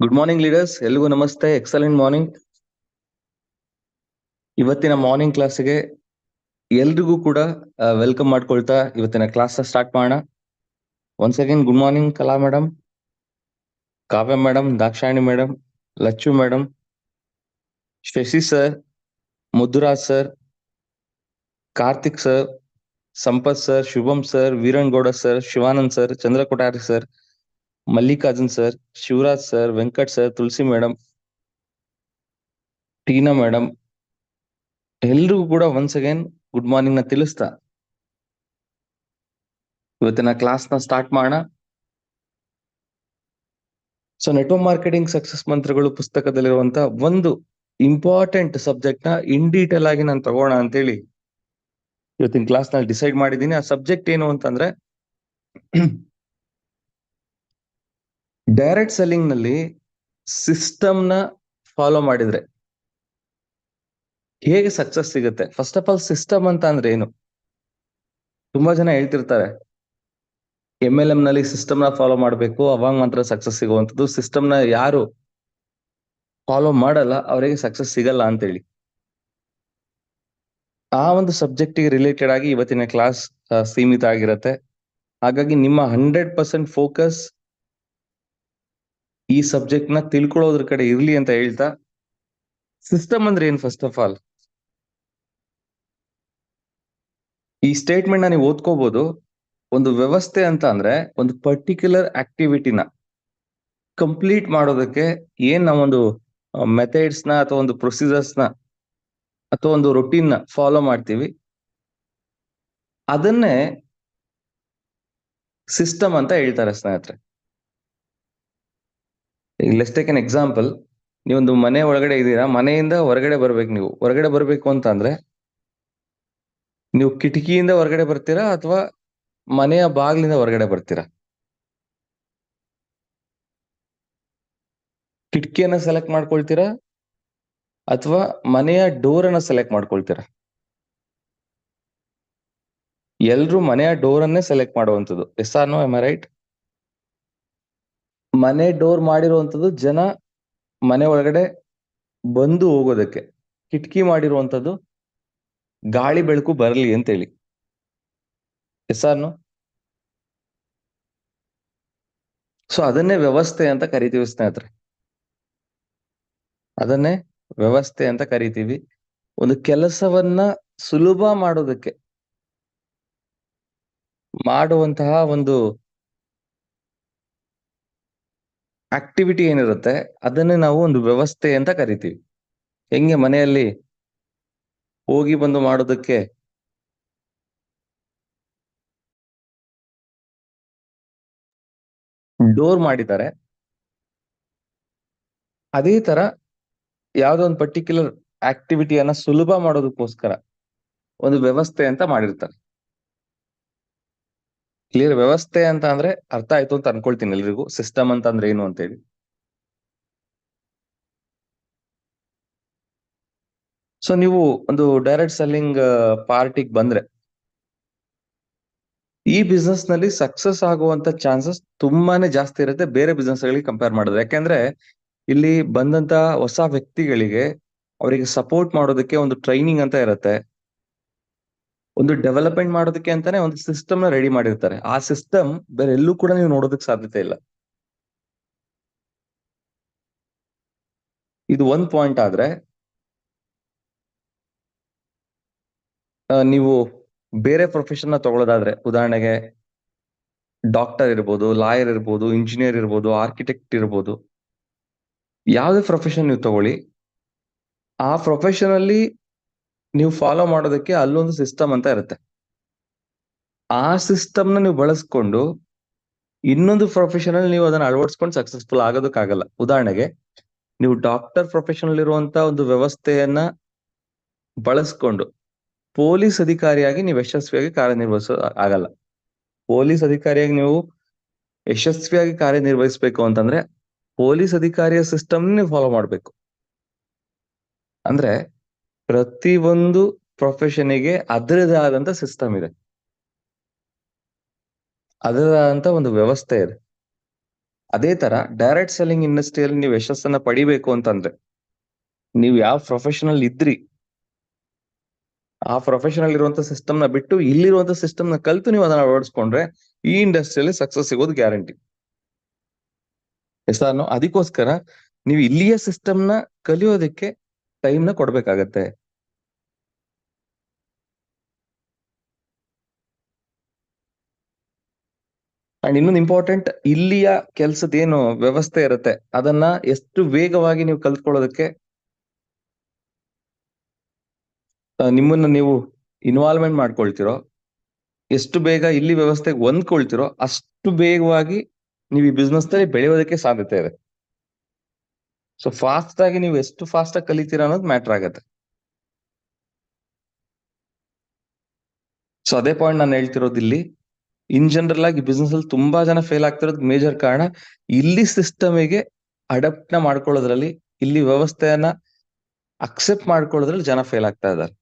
Good morning leaders ಎಲ್ರಿಗೂ ನಮಸ್ತೆ. Excellent morning ಇವತ್ತಿನ ಮಾರ್ನಿಂಗ್ ಕ್ಲಾಸ್ಗೆ ಎಲ್ರಿಗೂ ಕೂಡ ವೆಲ್ಕಮ್ ಮಾಡ್ಕೊಳ್ತಾ ಇವತ್ತಿನ ಕ್ಲಾಸ್ ಸ್ಟಾರ್ಟ್ ಮಾಡೋಣ. Once again good morning Kala madam Kavya madam Dakshayani madam Lachchu madam Shashi sir Mudduraj sir Karthik sir Sampath sir Shubham sir Veeran Gowda sir Shivanand sir Chandra Kotari sir Mallikarjun sir, Shivaraj sir, Venkat sir, Tulasi madam Tina madam ಎಲ್ರಿಗೂ ಕೂಡ once again good ಮಾರ್ನಿಂಗ್ನ ತಿಳಿಸ್ತಾ. ಇವತ್ತಿನ ಕ್ಲಾಸ್ನ start ಮಾಡೋಣ. So network marketing success ಮಂತ್ರಗಳು ಪುಸ್ತಕದಲ್ಲಿರುವಂತ ಒಂದು important ಸಬ್ಜೆಕ್ಟ್ನ in detail ಆಗಿ ನಾನು ತಗೋಣ ಅಂತೇಳಿ ಇವತ್ತಿನ ಕ್ಲಾಸ್ನಲ್ಲಿ ಡಿಸೈಡ್ ಮಾಡಿದ್ದೀನಿ. ಆ ಸಬ್ಜೆಕ್ಟ್ ಏನು ಅಂತಂದ್ರೆ ಡೈರೆಕ್ಟ್ ಸೆಲ್ಲಿಂಗ್ನಲ್ಲಿ ಸಿಸ್ಟಮ್ನ ಫಾಲೋ ಮಾಡಿದ್ರೆ ಹೇಗೆ ಸಕ್ಸಸ್ ಸಿಗುತ್ತೆ? ಫಸ್ಟ್ ಆಫ್ ಆಲ್ ಸಿಸ್ಟಮ್ ಅಂತ ಅಂದ್ರೆ ಏನು? ತುಂಬಾ ಜನ ಹೇಳ್ತಿರ್ತಾರೆ ಎಂ ಎಲ್ ಎಂ ನಲ್ಲಿ ಸಿಸ್ಟಮ್ನ ಫಾಲೋ ಮಾಡಬೇಕು, ಅವಾಗ ಮಾತ್ರ ಸಕ್ಸಸ್ ಸಿಗುವಂತದ್ದು ಸಿಸ್ಟಮ್ನ ಯಾರು ಫಾಲೋ ಮಾಡಲ್ಲ, ಅವರಿಗೆ ಸಕ್ಸಸ್ ಸಿಗಲ್ಲ ಅಂತೇಳಿ. ಆ ಒಂದು ಸಬ್ಜೆಕ್ಟ್ಗೆ ರಿಲೇಟೆಡ್ ಆಗಿ ಇವತ್ತಿನ ಕ್ಲಾಸ್ ಸೀಮಿತ ಆಗಿರತ್ತೆ. ಹಾಗಾಗಿ ನಿಮ್ಮ ಹಂಡ್ರೆಡ್ ಪರ್ಸೆಂಟ್ ಫೋಕಸ್ ಈ ಸಬ್ಜೆಕ್ಟ್ನ ತಿಳ್ಕೊಳ್ಳೋದ್ರ ಕಡೆ ಇರ್ಲಿ ಅಂತ ಹೇಳ್ತಾ ಸಿಸ್ಟಮ್ ಅಂದ್ರೆ ಏನ್ ಫಸ್ಟ್ ಆಫ್ ಆಲ್ ಈ ಸ್ಟೇಟ್ಮೆಂಟ್ನ ನೀವು ಓದ್ಕೋಬಹುದು ಒಂದು ವ್ಯವಸ್ಥೆ ಅಂತ ಅಂದ್ರೆ ಒಂದು ಪರ್ಟಿಕ್ಯುಲರ್ ಆಕ್ಟಿವಿಟಿನ ಕಂಪ್ಲೀಟ್ ಮಾಡೋದಕ್ಕೆ ಏನ್ ನಾವೊಂದು ಮೆಥಡ್ಸ್ನ ಅಥವಾ ಒಂದು ಪ್ರೊಸೀಜರ್ಸ್ನ ಅಥವಾ ಒಂದು ರೊಟೀನ್ನ ಫಾಲೋ ಮಾಡ್ತೀವಿ. ಅದನ್ನೇ ಸಿಸ್ಟಮ್ ಅಂತ ಹೇಳ್ತಾರೆ ಸ್ನೇಹಿತರೆ. ಲೆಸ್ ಟೇಕ್ ಎನ್ ಎಕ್ಸಾಂಪಲ್ ನೀವೊಂದು ಮನೆ ಒಳಗಡೆ ಇದ್ದೀರಾ, ಮನೆಯಿಂದ ಹೊರಗಡೆ ಬರ್ಬೇಕು ನೀವು. ಹೊರಗಡೆ ಬರ್ಬೇಕು ಅಂತ ಅಂದ್ರೆ, ನೀವು ಕಿಟಕಿಯಿಂದ ಹೊರಗಡೆ ಬರ್ತೀರಾ ಅಥವಾ ಮನೆಯ ಬಾಗಿಲಿಂದ ಹೊರಗಡೆ ಬರ್ತೀರಾ? ಕಿಟಕಿಯನ್ನ ಸೆಲೆಕ್ಟ್ ಮಾಡ್ಕೊಳ್ತೀರಾ ಅಥವಾ ಮನೆಯ ಡೋರ್ ಅನ್ನ ಸೆಲೆಕ್ಟ್ ಮಾಡ್ಕೊಳ್ತೀರಾ? ಎಲ್ರು ಮನೆಯ ಡೋರ್ ಅನ್ನೇ ಸೆಲೆಕ್ಟ್ ಮಾಡುವಂಥದ್ದು yes or no am right ಮನೆ ಡೋರ್ ಮಾಡಿರುವಂತದ್ದು ಜನ ಮನೆ ಒಳಗಡೆ ಬಂದು ಹೋಗೋದಕ್ಕೆ, ಕಿಟಕಿ ಮಾಡಿರುವಂತದ್ದು ಗಾಳಿ ಬೆಳಕು ಬರಲಿ ಅಂತೇಳಿ. ಎಸ್ ಆರ್ನು ಸೊ ಅದನ್ನೇ ವ್ಯವಸ್ಥೆ ಅಂತ ಕರಿತೀವಿ ಸ್ನೇಹಿತರೆ. ಅದನ್ನೇ ವ್ಯವಸ್ಥೆ ಅಂತ ಕರಿತೀವಿ. ಒಂದು ಕೆಲಸವನ್ನ ಸುಲಭ ಮಾಡೋದಕ್ಕೆ ಮಾಡುವಂತಹ ಒಂದು ಆಕ್ಟಿವಿಟಿ ಏನಿರುತ್ತೆ, ಅದನ್ನೇ ನಾವು ಒಂದು ವ್ಯವಸ್ಥೆ ಅಂತ ಕರಿತೀವಿ. ಹೆಂಗೆ ಮನೆಯಲ್ಲಿ ಹೋಗಿ ಬಂದು ಮಾಡೋದಕ್ಕೆ ಡೋರ್ ಮಾಡಿದ್ದಾರೆ. ಅದೇ ತರ ಯಾವುದೋ ಒಂದು ಪರ್ಟಿಕ್ಯುಲರ್ ಆಕ್ಟಿವಿಟಿಯನ್ನ ಸುಲಭ ಮಾಡೋದಕ್ಕೋಸ್ಕರ ಒಂದು ವ್ಯವಸ್ಥೆ ಅಂತ ಮಾಡಿರ್ತಾರೆ. ಕ್ಲಿಯರ್ ವ್ಯವಸ್ಥೆ ಅಂತ ಅಂದ್ರೆ ಅರ್ಥ ಆಯ್ತು ಅಂತ ಅನ್ಕೊಳ್ತೀನಿ ಎಲ್ರಿಗೂ. ಸಿಸ್ಟಮ್ ಅಂತ ಅಂದ್ರೆ ಏನು ಅಂತೇಳಿ ಸೊ ನೀವು ಒಂದು ಡೈರೆಕ್ಟ್ ಸೆಲ್ಲಿಂಗ್ ಪಾರ್ಟಿಗೆ ಬಂದ್ರೆ ಈ ಬಿಸ್ನೆಸ್ನಲ್ಲಿ ಸಕ್ಸಸ್ ಆಗುವಂತ ಚಾನ್ಸಸ್ ತುಂಬಾನೇ ಜಾಸ್ತಿ ಇರುತ್ತೆ. ಬೇರೆ ಬಿಸ್ನೆಸ್ ಗಳಿಗೆ ಕಂಪೇರ್ ಮಾಡಿದ್ರೆ. ಯಾಕಂದ್ರೆ ಇಲ್ಲಿ ಬಂದಂತ ಹೊಸ ವ್ಯಕ್ತಿಗಳಿಗೆ ಅವರಿಗೆ ಸಪೋರ್ಟ್ ಮಾಡೋದಕ್ಕೆ ಒಂದು ಟ್ರೈನಿಂಗ್ ಅಂತ ಇರುತ್ತೆ. ಒಂದು ಡೆವಲಪ್ಮೆಂಟ್ ಮಾಡೋದಕ್ಕೆ ಅಂತಾನೆ ಒಂದು ಸಿಸ್ಟಮ್ನ ರೆಡಿ ಮಾಡಿರ್ತಾರೆ. ಆ ಸಿಸ್ಟಮ್ ಬೇರೆ ಎಲ್ಲೂ ಕೂಡ ನೀವು ನೋಡೋದಕ್ಕೆ ಸಾಧ್ಯತೆ ಇಲ್ಲ. ಇದು ಒಂದ್ ಪಾಯಿಂಟ್ ಆದ್ರೆ ನೀವು ಬೇರೆ ಪ್ರೊಫೆಷನ್ನ ತಗೊಳ್ಳೋದಾದ್ರೆ ಉದಾಹರಣೆಗೆ ಡಾಕ್ಟರ್ ಇರ್ಬೋದು ಲಾಯರ್ ಇರ್ಬೋದು ಇಂಜಿನಿಯರ್ ಇರ್ಬೋದು ಆರ್ಕಿಟೆಕ್ಟ್ ಇರ್ಬೋದು, ಯಾವುದೇ ಪ್ರೊಫೆಷನ್ ನೀವು ತಗೊಳ್ಳಿ, ಆ ಪ್ರೊಫೆಷನ್ ಅಲ್ಲಿ ನೀವು ಫಾಲೋ ಮಾಡೋದಕ್ಕೆ ಅಲ್ಲೊಂದು ಸಿಸ್ಟಮ್ ಅಂತ ಇರುತ್ತೆ. ಆ ಸಿಸ್ಟಮ್ನ ನೀವು ಬಳಸ್ಕೊಂಡು ಇನ್ನೊಂದು ಪ್ರೊಫೆಷನ್ ನೀವು ಅದನ್ನ ಅಳವಡಿಸ್ಕೊಂಡು ಸಕ್ಸಸ್ಫುಲ್ ಆಗೋದಕ್ಕಾಗಲ್ಲ. ಉದಾಹರಣೆಗೆ, ನೀವು ಡಾಕ್ಟರ್ ಪ್ರೊಫೆಷನ್ ಇರುವಂತ ಒಂದು ವ್ಯವಸ್ಥೆಯನ್ನ ಬಳಸ್ಕೊಂಡು ಪೊಲೀಸ್ ಅಧಿಕಾರಿಯಾಗಿ ನೀವು ಯಶಸ್ವಿಯಾಗಿ ಕಾರ್ಯನಿರ್ವಹಿಸ ಆಗಲ್ಲ. ಪೊಲೀಸ್ ಅಧಿಕಾರಿಯಾಗಿ ನೀವು ಯಶಸ್ವಿಯಾಗಿ ಕಾರ್ಯನಿರ್ವಹಿಸಬೇಕು ಅಂತಂದ್ರೆ ಪೊಲೀಸ್ ಅಧಿಕಾರಿಯ ಸಿಸ್ಟಮ್ ನೀವು ಫಾಲೋ ಮಾಡ್ಬೇಕು. ಅಂದ್ರೆ ಪ್ರತಿ ಒಂದು ಪ್ರೊಫೆಷನಿಗೆ ಅದರದೇ ಆದಂತ ಸಿಸ್ಟಮ್ ಇದೆ. ಅದರದಾದಂತ ಒಂದು ವ್ಯವಸ್ಥೆ ಇದೆ. ಅದೇ ತರ ಡೈರೆಕ್ಟ್ ಸೆಲ್ಲಿಂಗ್ ಇಂಡಸ್ಟ್ರಿಯಲ್ಲಿ ನೀವು ಯಶಸ್ಸನ್ನ ಪಡಿಬೇಕು ಅಂತಂದ್ರೆ, ನೀವು ಯಾವ ಪ್ರೊಫೆಷನಲ್ ಇದ್ರಿ, ಆ ಪ್ರೊಫೆಷನಲ್ ಇರುವಂತ ನ ಬಿಟ್ಟು ಇಲ್ಲಿರುವಂತ ನ ಕಲ್ತು ನೀವು ಅದನ್ನ ಅಳವಡಿಸ್ಕೊಂಡ್ರೆ ಈ ಇಂಡಸ್ಟ್ರಿಯಲ್ಲಿ ಸಕ್ಸಸ್ ಸಿಗೋದು ಗ್ಯಾರಂಟಿ ಎಸ್ಆರ್ನು ಅದಕ್ಕೋಸ್ಕರ ನೀವು ಇಲ್ಲಿಯ ನ ಕಲಿಯೋದಕ್ಕೆ ಟೈಮ್ನ ಕೊಡ್ಬೇಕಾಗತ್ತೆ. ಅಂಡ್ ಇನ್ನೊಂದು ಇಂಪಾರ್ಟೆಂಟ್, ಇಲ್ಲಿಯ ಕೆಲ್ಸದ ವ್ಯವಸ್ಥೆ ಇರುತ್ತೆ, ಅದನ್ನ ಎಷ್ಟು ವೇಗವಾಗಿ ನೀವು ಕಲ್ತ್ಕೊಳ್ಳೋದಕ್ಕೆ ನಿಮ್ಮನ್ನ ನೀವು ಇನ್ವಾಲ್ವ್ಮೆಂಟ್ ಮಾಡ್ಕೊಳ್ತಿರೋ, ಎಷ್ಟು ಬೇಗ ಇಲ್ಲಿ ವ್ಯವಸ್ಥೆಗೆ ಹೊಂದ್ಕೊಳ್ತಿರೋ, ಅಷ್ಟು ಬೇಗವಾಗಿ ನೀವು ಈ ಬಿಸ್ನೆಸ್ನಲ್ಲಿ ಬೆಳೆಯೋದಕ್ಕೆ ಸಾಧ್ಯತೆ ಇದೆ. ಸೊ ಫಾಸ್ಟ್ ಆಗಿ ನೀವು ಎಷ್ಟು ಫಾಸ್ಟ್ ಆಗಿ ಕಲಿತೀರ ಅನ್ನೋದು ಮ್ಯಾಟರ್ ಆಗತ್ತೆ. ಸೊ ಅದೇ ಪಾಯಿಂಟ್ ನಾನು ಹೇಳ್ತಿರೋದು ಇಲ್ಲಿ. ಇನ್ ಜನರಲ್ ಆಗಿ ಬಿಸ್ನೆಸ್ ಅಲ್ಲಿ ತುಂಬಾ ಜನ ಫೇಲ್ ಆಗ್ತಿರೋದಕ್ಕೆ ಮೇಜರ್ ಕಾರಣ ಇಲ್ಲಿ ಸಿಸ್ಟಮಿಗೆ ಅಡಪ್ಟ್ನ ಮಾಡ್ಕೊಳ್ಳೋದ್ರಲ್ಲಿ, ಇಲ್ಲಿ ವ್ಯವಸ್ಥೆಯನ್ನ ಅಕ್ಸೆಪ್ಟ್ ಮಾಡ್ಕೊಳ್ಳೋದ್ರಲ್ಲಿ ಜನ ಫೇಲ್ ಆಗ್ತಾ ಇದ್ದಾರೆ.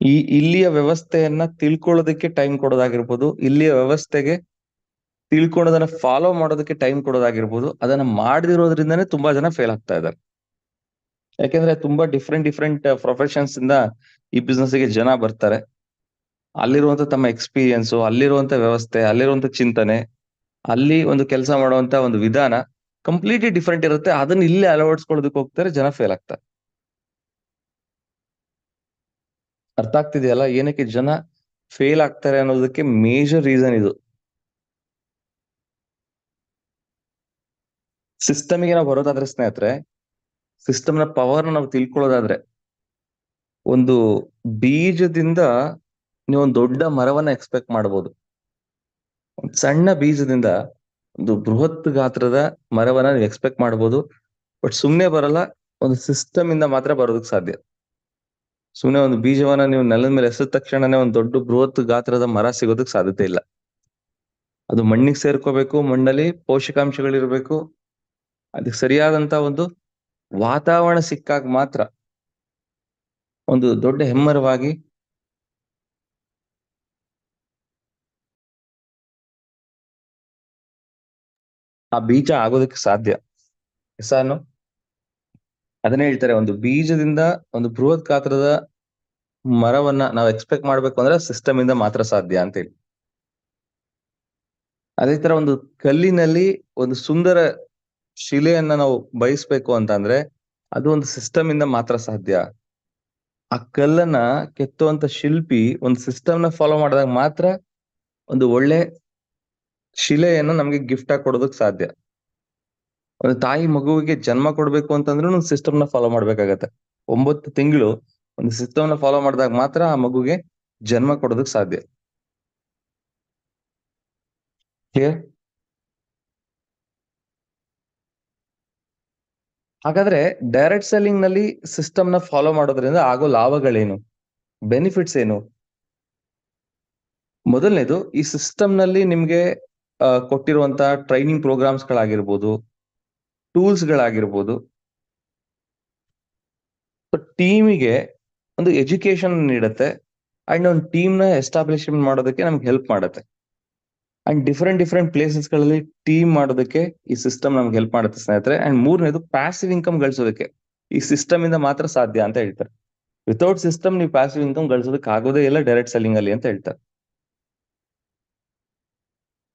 ಈ ಇಲ್ಲಿಯ ವ್ಯವಸ್ಥೆಯನ್ನ ತಿಳ್ಕೊಳ್ಳೋದಕ್ಕೆ ಟೈಮ್ ಕೊಡೋದಾಗಿರ್ಬೋದು, ಇಲ್ಲಿಯ ವ್ಯವಸ್ಥೆಗೆ ತಿಳ್ಕೊಳ್ಳೋದನ್ನ ಫಾಲೋ ಮಾಡೋದಕ್ಕೆ ಟೈಮ್ ಕೊಡೋದಾಗಿರ್ಬೋದು, ಅದನ್ನ ಮಾಡದಿರೋದ್ರಿಂದನೇ ತುಂಬಾ ಜನ ಫೇಲ್ ಆಗ್ತಾ ಇದ್ದಾರೆ. ಯಾಕೆಂದ್ರೆ ತುಂಬಾ ಡಿಫ್ರೆಂಟ್ ಡಿಫ್ರೆಂಟ್ ಪ್ರೊಫೆಷನ್ಸ್ ಇಂದ ಈ ಬಿಸ್ನೆಸ್ಗೆ ಜನ ಬರ್ತಾರೆ. ಅಲ್ಲಿರುವಂತ ತಮ್ಮ ಎಕ್ಸ್ಪೀರಿಯನ್ಸ್ ಅಲ್ಲಿರುವಂತ ವ್ಯವಸ್ಥೆ, ಅಲ್ಲಿರುವಂತ ಚಿಂತನೆ, ಅಲ್ಲಿ ಒಂದು ಕೆಲಸ ಮಾಡುವಂತ ಒಂದು ವಿಧಾನ ಕಂಪ್ಲೀಟ್ಲಿ ಡಿಫ್ರೆಂಟ್ ಇರುತ್ತೆ. ಅದನ್ನ ಇಲ್ಲಿ ಅಳವಡಿಸ್ಕೊಳ್ಳೋದಕ್ಕೆ ಹೋಗ್ತಾರೆ, ಜನ ಫೇಲ್ ಆಗ್ತಾರೆ. ಅರ್ಥ ಆಗ್ತಿದೆಯಲ್ಲ? ಏನಕ್ಕೆ ಜನ ಫೇಲ್ ಆಗ್ತಾರೆ ಅನ್ನೋದಕ್ಕೆ ಮೇಜರ್ ರೀಸನ್ ಇದು. ಸಿಸ್ಟಮ್ಗೆ ನಾವು ಬರೋದಾದ್ರೆ ಸ್ನೇಹಿತರೆ ಸಿಸ್ಟಮ್ನ ಪವರ್ ನಾವು ತಿಳ್ಕೊಳ್ಳೋದಾದ್ರೆ, ಒಂದು ಬೀಜದಿಂದ ನೀವು ಒಂದು ದೊಡ್ಡ ಮರವನ್ನ ಎಕ್ಸ್ಪೆಕ್ಟ್ ಮಾಡಬಹುದು ಒಂದ್ ಸಣ್ಣ ಬೀಜದಿಂದ ಒಂದು ಬೃಹತ್ ಗಾತ್ರದ ಮರವನ್ನ ನೀವು ಎಕ್ಸ್ಪೆಕ್ಟ್ ಮಾಡಬಹುದು ಬಟ್ ಸುಮ್ನೆ ಬರಲ್ಲ, ಒಂದು ಸಿಸ್ಟಮ್ ಇಂದ ಮಾತ್ರ ಬರೋದಕ್ಕೆ ಸಾಧ್ಯ. ಸುಮ್ನೆ ಒಂದು ಬೀಜವನ್ನ ನೀವು ನೆಲದ ಮೇಲೆ ಎಸೆದ ತಕ್ಷಣನೇ ಒಂದು ದೊಡ್ಡ ಬೃಹತ್ ಗಾತ್ರದ ಮರ ಸಿಗೋದಕ್ಕೆ ಸಾಧ್ಯತೆ ಇಲ್ಲ. ಅದು ಮಣ್ಣಿಗೆ ಸೇರ್ಕೋಬೇಕು, ಮಣ್ಣಲ್ಲಿ ಪೋಷಕಾಂಶಗಳಿರ್ಬೇಕು ಅದಕ್ಕೆ ಸರಿಯಾದಂತ ಒಂದು ವಾತಾವರಣ ಸಿಕ್ಕಾಗ ಮಾತ್ರ ಒಂದು ದೊಡ್ಡ ಹೆಮ್ಮರವಾಗಿ ಆ ಬೀಜ ಆಗೋದಕ್ಕೆ ಸಾಧ್ಯ. ಸಾನು ಅದನ್ನೇ ಹೇಳ್ತಾರೆ, ಒಂದು ಬೀಜದಿಂದ ಒಂದು ಬೃಹತ್ ಗಾತ್ರದ ಮರವನ್ನ ನಾವು ಎಕ್ಸ್ಪೆಕ್ಟ್ ಮಾಡ್ಬೇಕು ಅಂದ್ರೆ ಸಿಸ್ಟಮ್ ಇಂದ ಮಾತ್ರ ಸಾಧ್ಯ ಅಂತ ಹೇಳಿ. ಅದೇ ತರ ಒಂದು ಕಲ್ಲಿನಲ್ಲಿ ಒಂದು ಸುಂದರ ಶಿಲೆಯನ್ನ ನಾವು ಬಯಸ್ಬೇಕು ಅಂತಂದ್ರೆ ಅದು ಒಂದು ಸಿಸ್ಟಮ್ ಇಂದ ಮಾತ್ರ ಸಾಧ್ಯ. ಆ ಕಲ್ಲನ್ನ ಕೆತ್ತುವಂತ ಶಿಲ್ಪಿ ಒಂದು ಸಿಸ್ಟಮ್ನ ಫಾಲೋ ಮಾಡಿದಾಗ ಮಾತ್ರ ಒಂದು ಒಳ್ಳೆ ಶಿಲೆಯನ್ನು ನಮ್ಗೆ ಗಿಫ್ಟ್ ಆಗಿ ಕೊಡೋದಕ್ ಸಾಧ್ಯ. ಒಂದು ತಾಯಿ ಮಗುವಿಗೆ ಜನ್ಮ ಕೊಡ್ಬೇಕು ಅಂತಂದ್ರೆ ಒಂದು ಸಿಸ್ಟಮ್ನ ಫಾಲೋ ಮಾಡ್ಬೇಕಾಗತ್ತೆ. ಒಂಬತ್ತು ತಿಂಗಳು ಒಂದು ಸಿಸ್ಟಮ್ನ ಫಾಲೋ ಮಾಡಿದಾಗ ಮಾತ್ರ ಆ ಮಗುಗೆ ಜನ್ಮ ಕೊಡೋದಕ್ ಸಾಧ್ಯ. ಕ್ಲಿಯರ್ ಹಾಗಾದ್ರೆ ಡೈರೆಕ್ಟ್ ಸೆಲ್ಲಿಂಗ್ನಲ್ಲಿ ಸಿಸ್ಟಮ್ನ ಫಾಲೋ ಮಾಡೋದ್ರಿಂದ ಆಗೋ ಲಾಭಗಳೇನು? ಬೆನಿಫಿಟ್ಸ್ ಏನು? ಮೊದಲನೇದು, ಈ ಸಿಸ್ಟಮ್ನಲ್ಲಿ ನಿಮ್ಗೆ ಕೊಟ್ಟಿರುವಂತಹ ಕೊಟ್ಟಿರುವಂತ ಟ್ರೈನಿಂಗ್ ಪ್ರೋಗ್ರಾಮ್ಸ್ ಗಳಾಗಿರ್ಬೋದು ಟೂಲ್ಸ್ ಗಳಾಗಿರ್ಬೋದು ಟೀಮಿಗೆ ಒಂದು ಎಜುಕೇಶನ್ ನೀಡುತ್ತೆ ಅಂಡ್ ಒಂದು ಟೀಮ್ನ ಎಸ್ಟಾಬ್ಲಿಷ್ಮೆಂಟ್ ಮಾಡೋದಕ್ಕೆ ನಮ್ಗೆ ಹೆಲ್ಪ್ ಮಾಡುತ್ತೆ. ಅಂಡ್ ಡಿಫ್ರೆಂಟ್ ಡಿಫ್ರೆಂಟ್ ಪ್ಲೇಸಸ್ಗಳಲ್ಲಿ ಟೀಮ್ ಮಾಡೋದಕ್ಕೆ ಈ ಸಿಸ್ಟಮ್ ನಮ್ಗೆ ಹೆಲ್ಪ್ ಮಾಡುತ್ತೆ ಸ್ನೇಹಿತರೆ. ಅಂಡ್ ಮೂರನೇದು ಪ್ಯಾಸಿವ್ ಇನ್ಕಮ್ ಗಳಿಸೋದಕ್ಕೆ. ಈ ಸಿಸ್ಟಮ್ ಇಂದ ಮಾತ್ರ ಸಾಧ್ಯ ಅಂತ ಹೇಳ್ತಾರೆ. ವಿತೌಟ್ ಸಿಸ್ಟಮ್ ನೀವು ಪ್ಯಾಸಿವ್ ಇನ್ಕಮ್ ಗಳಿಸೋದಕ್ಕೆ ಆಗೋದೇ ಇಲ್ಲ ಡೈರೆಕ್ಟ್ ಸೆಲ್ಲಿಂಗ್ ಅಲ್ಲಿ ಅಂತ ಹೇಳ್ತಾರೆ.